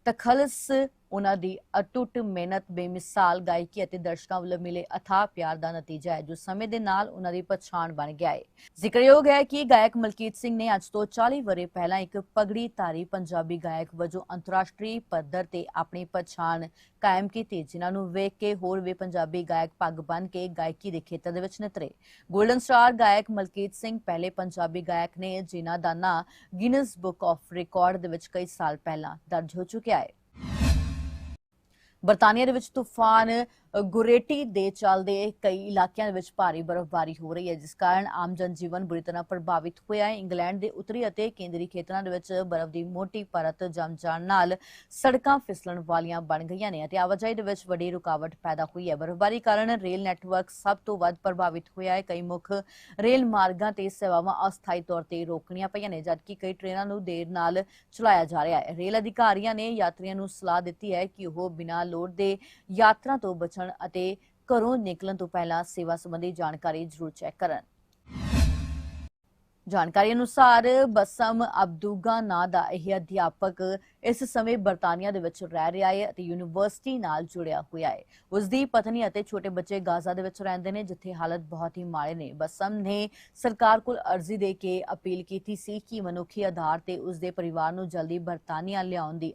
ਤਖਲਸ। ਉਹਨਾਂ ਦੀ ਅਟੁੱਟ ਮਿਹਨਤ, ਬੇਮਿਸਾਲ ਗਾਇਕੀ ਅਤੇ ਦਰਸ਼ਕਾਂ ਵੱਲੋਂ ਮਿਲੇ ਅਥਾਹ ਪਿਆਰ ਦਾ ਨਤੀਜਾ ਹੈ, ਜੋ ਸਮੇਂ ਦੇ ਨਾਲ ਉਹਨਾਂ ਦੀ ਪਛਾਣ ਬਣ ਗਿਆ ਹੈ। ਜ਼ਿਕਰਯੋਗ ਹੈ ਕਿ ਗਾਇਕ ਮਲਕੀਤ ਸਿੰਘ ਨੇ ਅੱਜ ਤੋਂ 40 ਵਰੇ ਪਹਿਲਾਂ ਇੱਕ ਪਗੜੀ ਧਾਰੀ ਪੰਜਾਬੀ ਗਾਇਕ ਵਜੋਂ ਅੰਤਰਰਾਸ਼ਟਰੀ ਪੱਧਰ ਤੇ ਆਪਣੀ ਪਛਾਣ ਕਾਇਮ ਕੀਤੀ, ਜਿਨ੍ਹਾਂ ਨੂੰ ਵੇਖ ਕੇ ਹੋਰ ਵੀ ਪੰਜਾਬੀ ਗਾਇਕ ਪੱਗ ਬੰਨ ਕੇ ਗਾਇਕੀ ਦੇ ਖੇਤਰ ਦੇ ਵਿੱਚ ਨਿਤਰੇ। 골ਡਨ ਸਟਾਰ ਗਾਇਕ ਮਲਕੀਤ ਸਿੰਘ ਪਹਿਲੇ ਪੰਜਾਬੀ ਗਾਇਕ ਨੇ, ਜਿਨ੍ਹਾਂ ਦਾ ਨਾਂ ਗਿਨਸ ਬੁੱਕ ਆਫ ਰਿਕਾਰਡ ਦੇ ਵਿੱਚ ਕਈ ਸਾਲ ਪਹਿਲਾਂ ਦਰਜ ਹੋ ਚੁੱਕਿਆ ਹੈ। ਬਰਤਾਨੀਆ ਦੇ ਵਿੱਚ ਤੂਫਾਨ ਗੁਰੇਟੀ ਦੇ ਚੱਲਦੇ ਕਈ ਇਲਾਕਿਆਂ ਦੇ ਵਿੱਚ ਭਾਰੀ ਬਰਫ਼ਬਾਰੀ ਹੋ ਰਹੀ ਹੈ, ਜਿਸ ਕਾਰਨ ਆਮ ਜਨਜੀਵਨ ਬੁਰੀ ਤਰ੍ਹਾਂ ਪ੍ਰਭਾਵਿਤ ਹੋਇਆ ਹੈ। ਇੰਗਲੈਂਡ ਦੇ ਉੱਤਰੀ ਅਤੇ ਕੇਂਦਰੀ ਖੇਤਰਾਂ ਦੇ ਵਿੱਚ ਬਰਫ਼ ਦੀ ਮੋਟੀ ਪਰਤ ਜੰਮ ਜਾਣ ਨਾਲ ਸੜਕਾਂ ਫਿਸਲਣ ਵਾਲੀਆਂ ਬਣ ਗਈਆਂ ਨੇ ਅਤੇ ਆਵਾਜਾਈ ਦੇ ਵਿੱਚ ਵੱਡੀ ਰੁਕਾਵਟ ਪੈਦਾ ਹੋਈ ਹੈ। ਬਰਫ਼ਬਾਰੀ ਕਾਰਨ ਰੇਲ ਨੈਟਵਰਕ ਸਭ ਤੋਂ ਵੱਧ ਪ੍ਰਭਾਵਿਤ ਹੋਇਆ ਹੈ। ਕਈ ਮੁੱਖ ਰੇਲ ਮਾਰਗਾਂ ਤੇ ਸੇਵਾਵਾਂ ਅਸਥਾਈ ਤੌਰ ਤੇ ਰੋਕਣੀਆਂ ਪਈਆਂ ਨੇ, ਜਦਕਿ ਕਈ ਟ੍ਰੇਨਾਂ ਨੂੰ ਦੇਰ ਨਾਲ ਚਲਾਇਆ ਜਾ ਰਿਹਾ ਹੈ। ਰੇਲ ਅਧਿਕਾਰੀਆਂ ਨੇ ਯਾਤਰੀਆਂ ਨੂੰ ਸਲਾਹ ਦਿੱਤੀ ਹੈ ਕਿ ਉਹ ਬਿਨਾਂ ਲੋੜ ਦੇ ਯਾਤਰਾ ਤੋਂ ਬਚਣ ਅਤੇ ਘਰੋਂ ਨਿਕਲਣ ਤੋਂ ਪਹਿਲਾਂ ਸੇਵਾ ਸੰਬੰਧੀ ਜਾਣਕਾਰੀ ਜ਼ਰੂਰ ਚੈੱਕ ਕਰਨ। ਜਾਣਕਾਰੀ ਅਨੁਸਾਰ ਬਸਮ ਅਬਦੂਗਾ ਨਾਂ ਦਾ ਇਹ ਅਧਿਆਪਕ ਇਸ ਸਮੇਂ ਬਰਤਾਨੀਆ ਦੇ ਵਿੱਚ ਰਹਿ ਰਿਹਾ ਹੈ ਅਤੇ ਯੂਨੀਵਰਸਿਟੀ ਨਾਲ ਜੁੜਿਆ ਹੋਇਆ ਹੈ। ਉਸ ਦੀ ਪਤਨੀ ਅਤੇ ਛੋਟੇ ਬੱਚੇ ਗਾਜ਼ਾ ਦੇ ਵਿੱਚ ਰਹਿੰਦੇ ਨੇ, ਜਿੱਥੇ ਹਾਲਤ ਬਹੁਤ ਹੀ ਮਾੜੇ ਨੇ। ਬਸਮ ਨੇ ਸਰਕਾਰ ਕੋਲ ਅਰਜ਼ੀ ਦੇ ਕੇ ਅਪੀਲ ਕੀਤੀ ਸੀ ਕਿ ਮਨੁੱਖੀ ਆਧਾਰ ਤੇ ਉਸ ਦੇ ਪਰਿਵਾਰ ਨੂੰ ਜਲਦੀ ਬਰਤਾਨੀਆ ਲਿਆਉਣ ਦੀ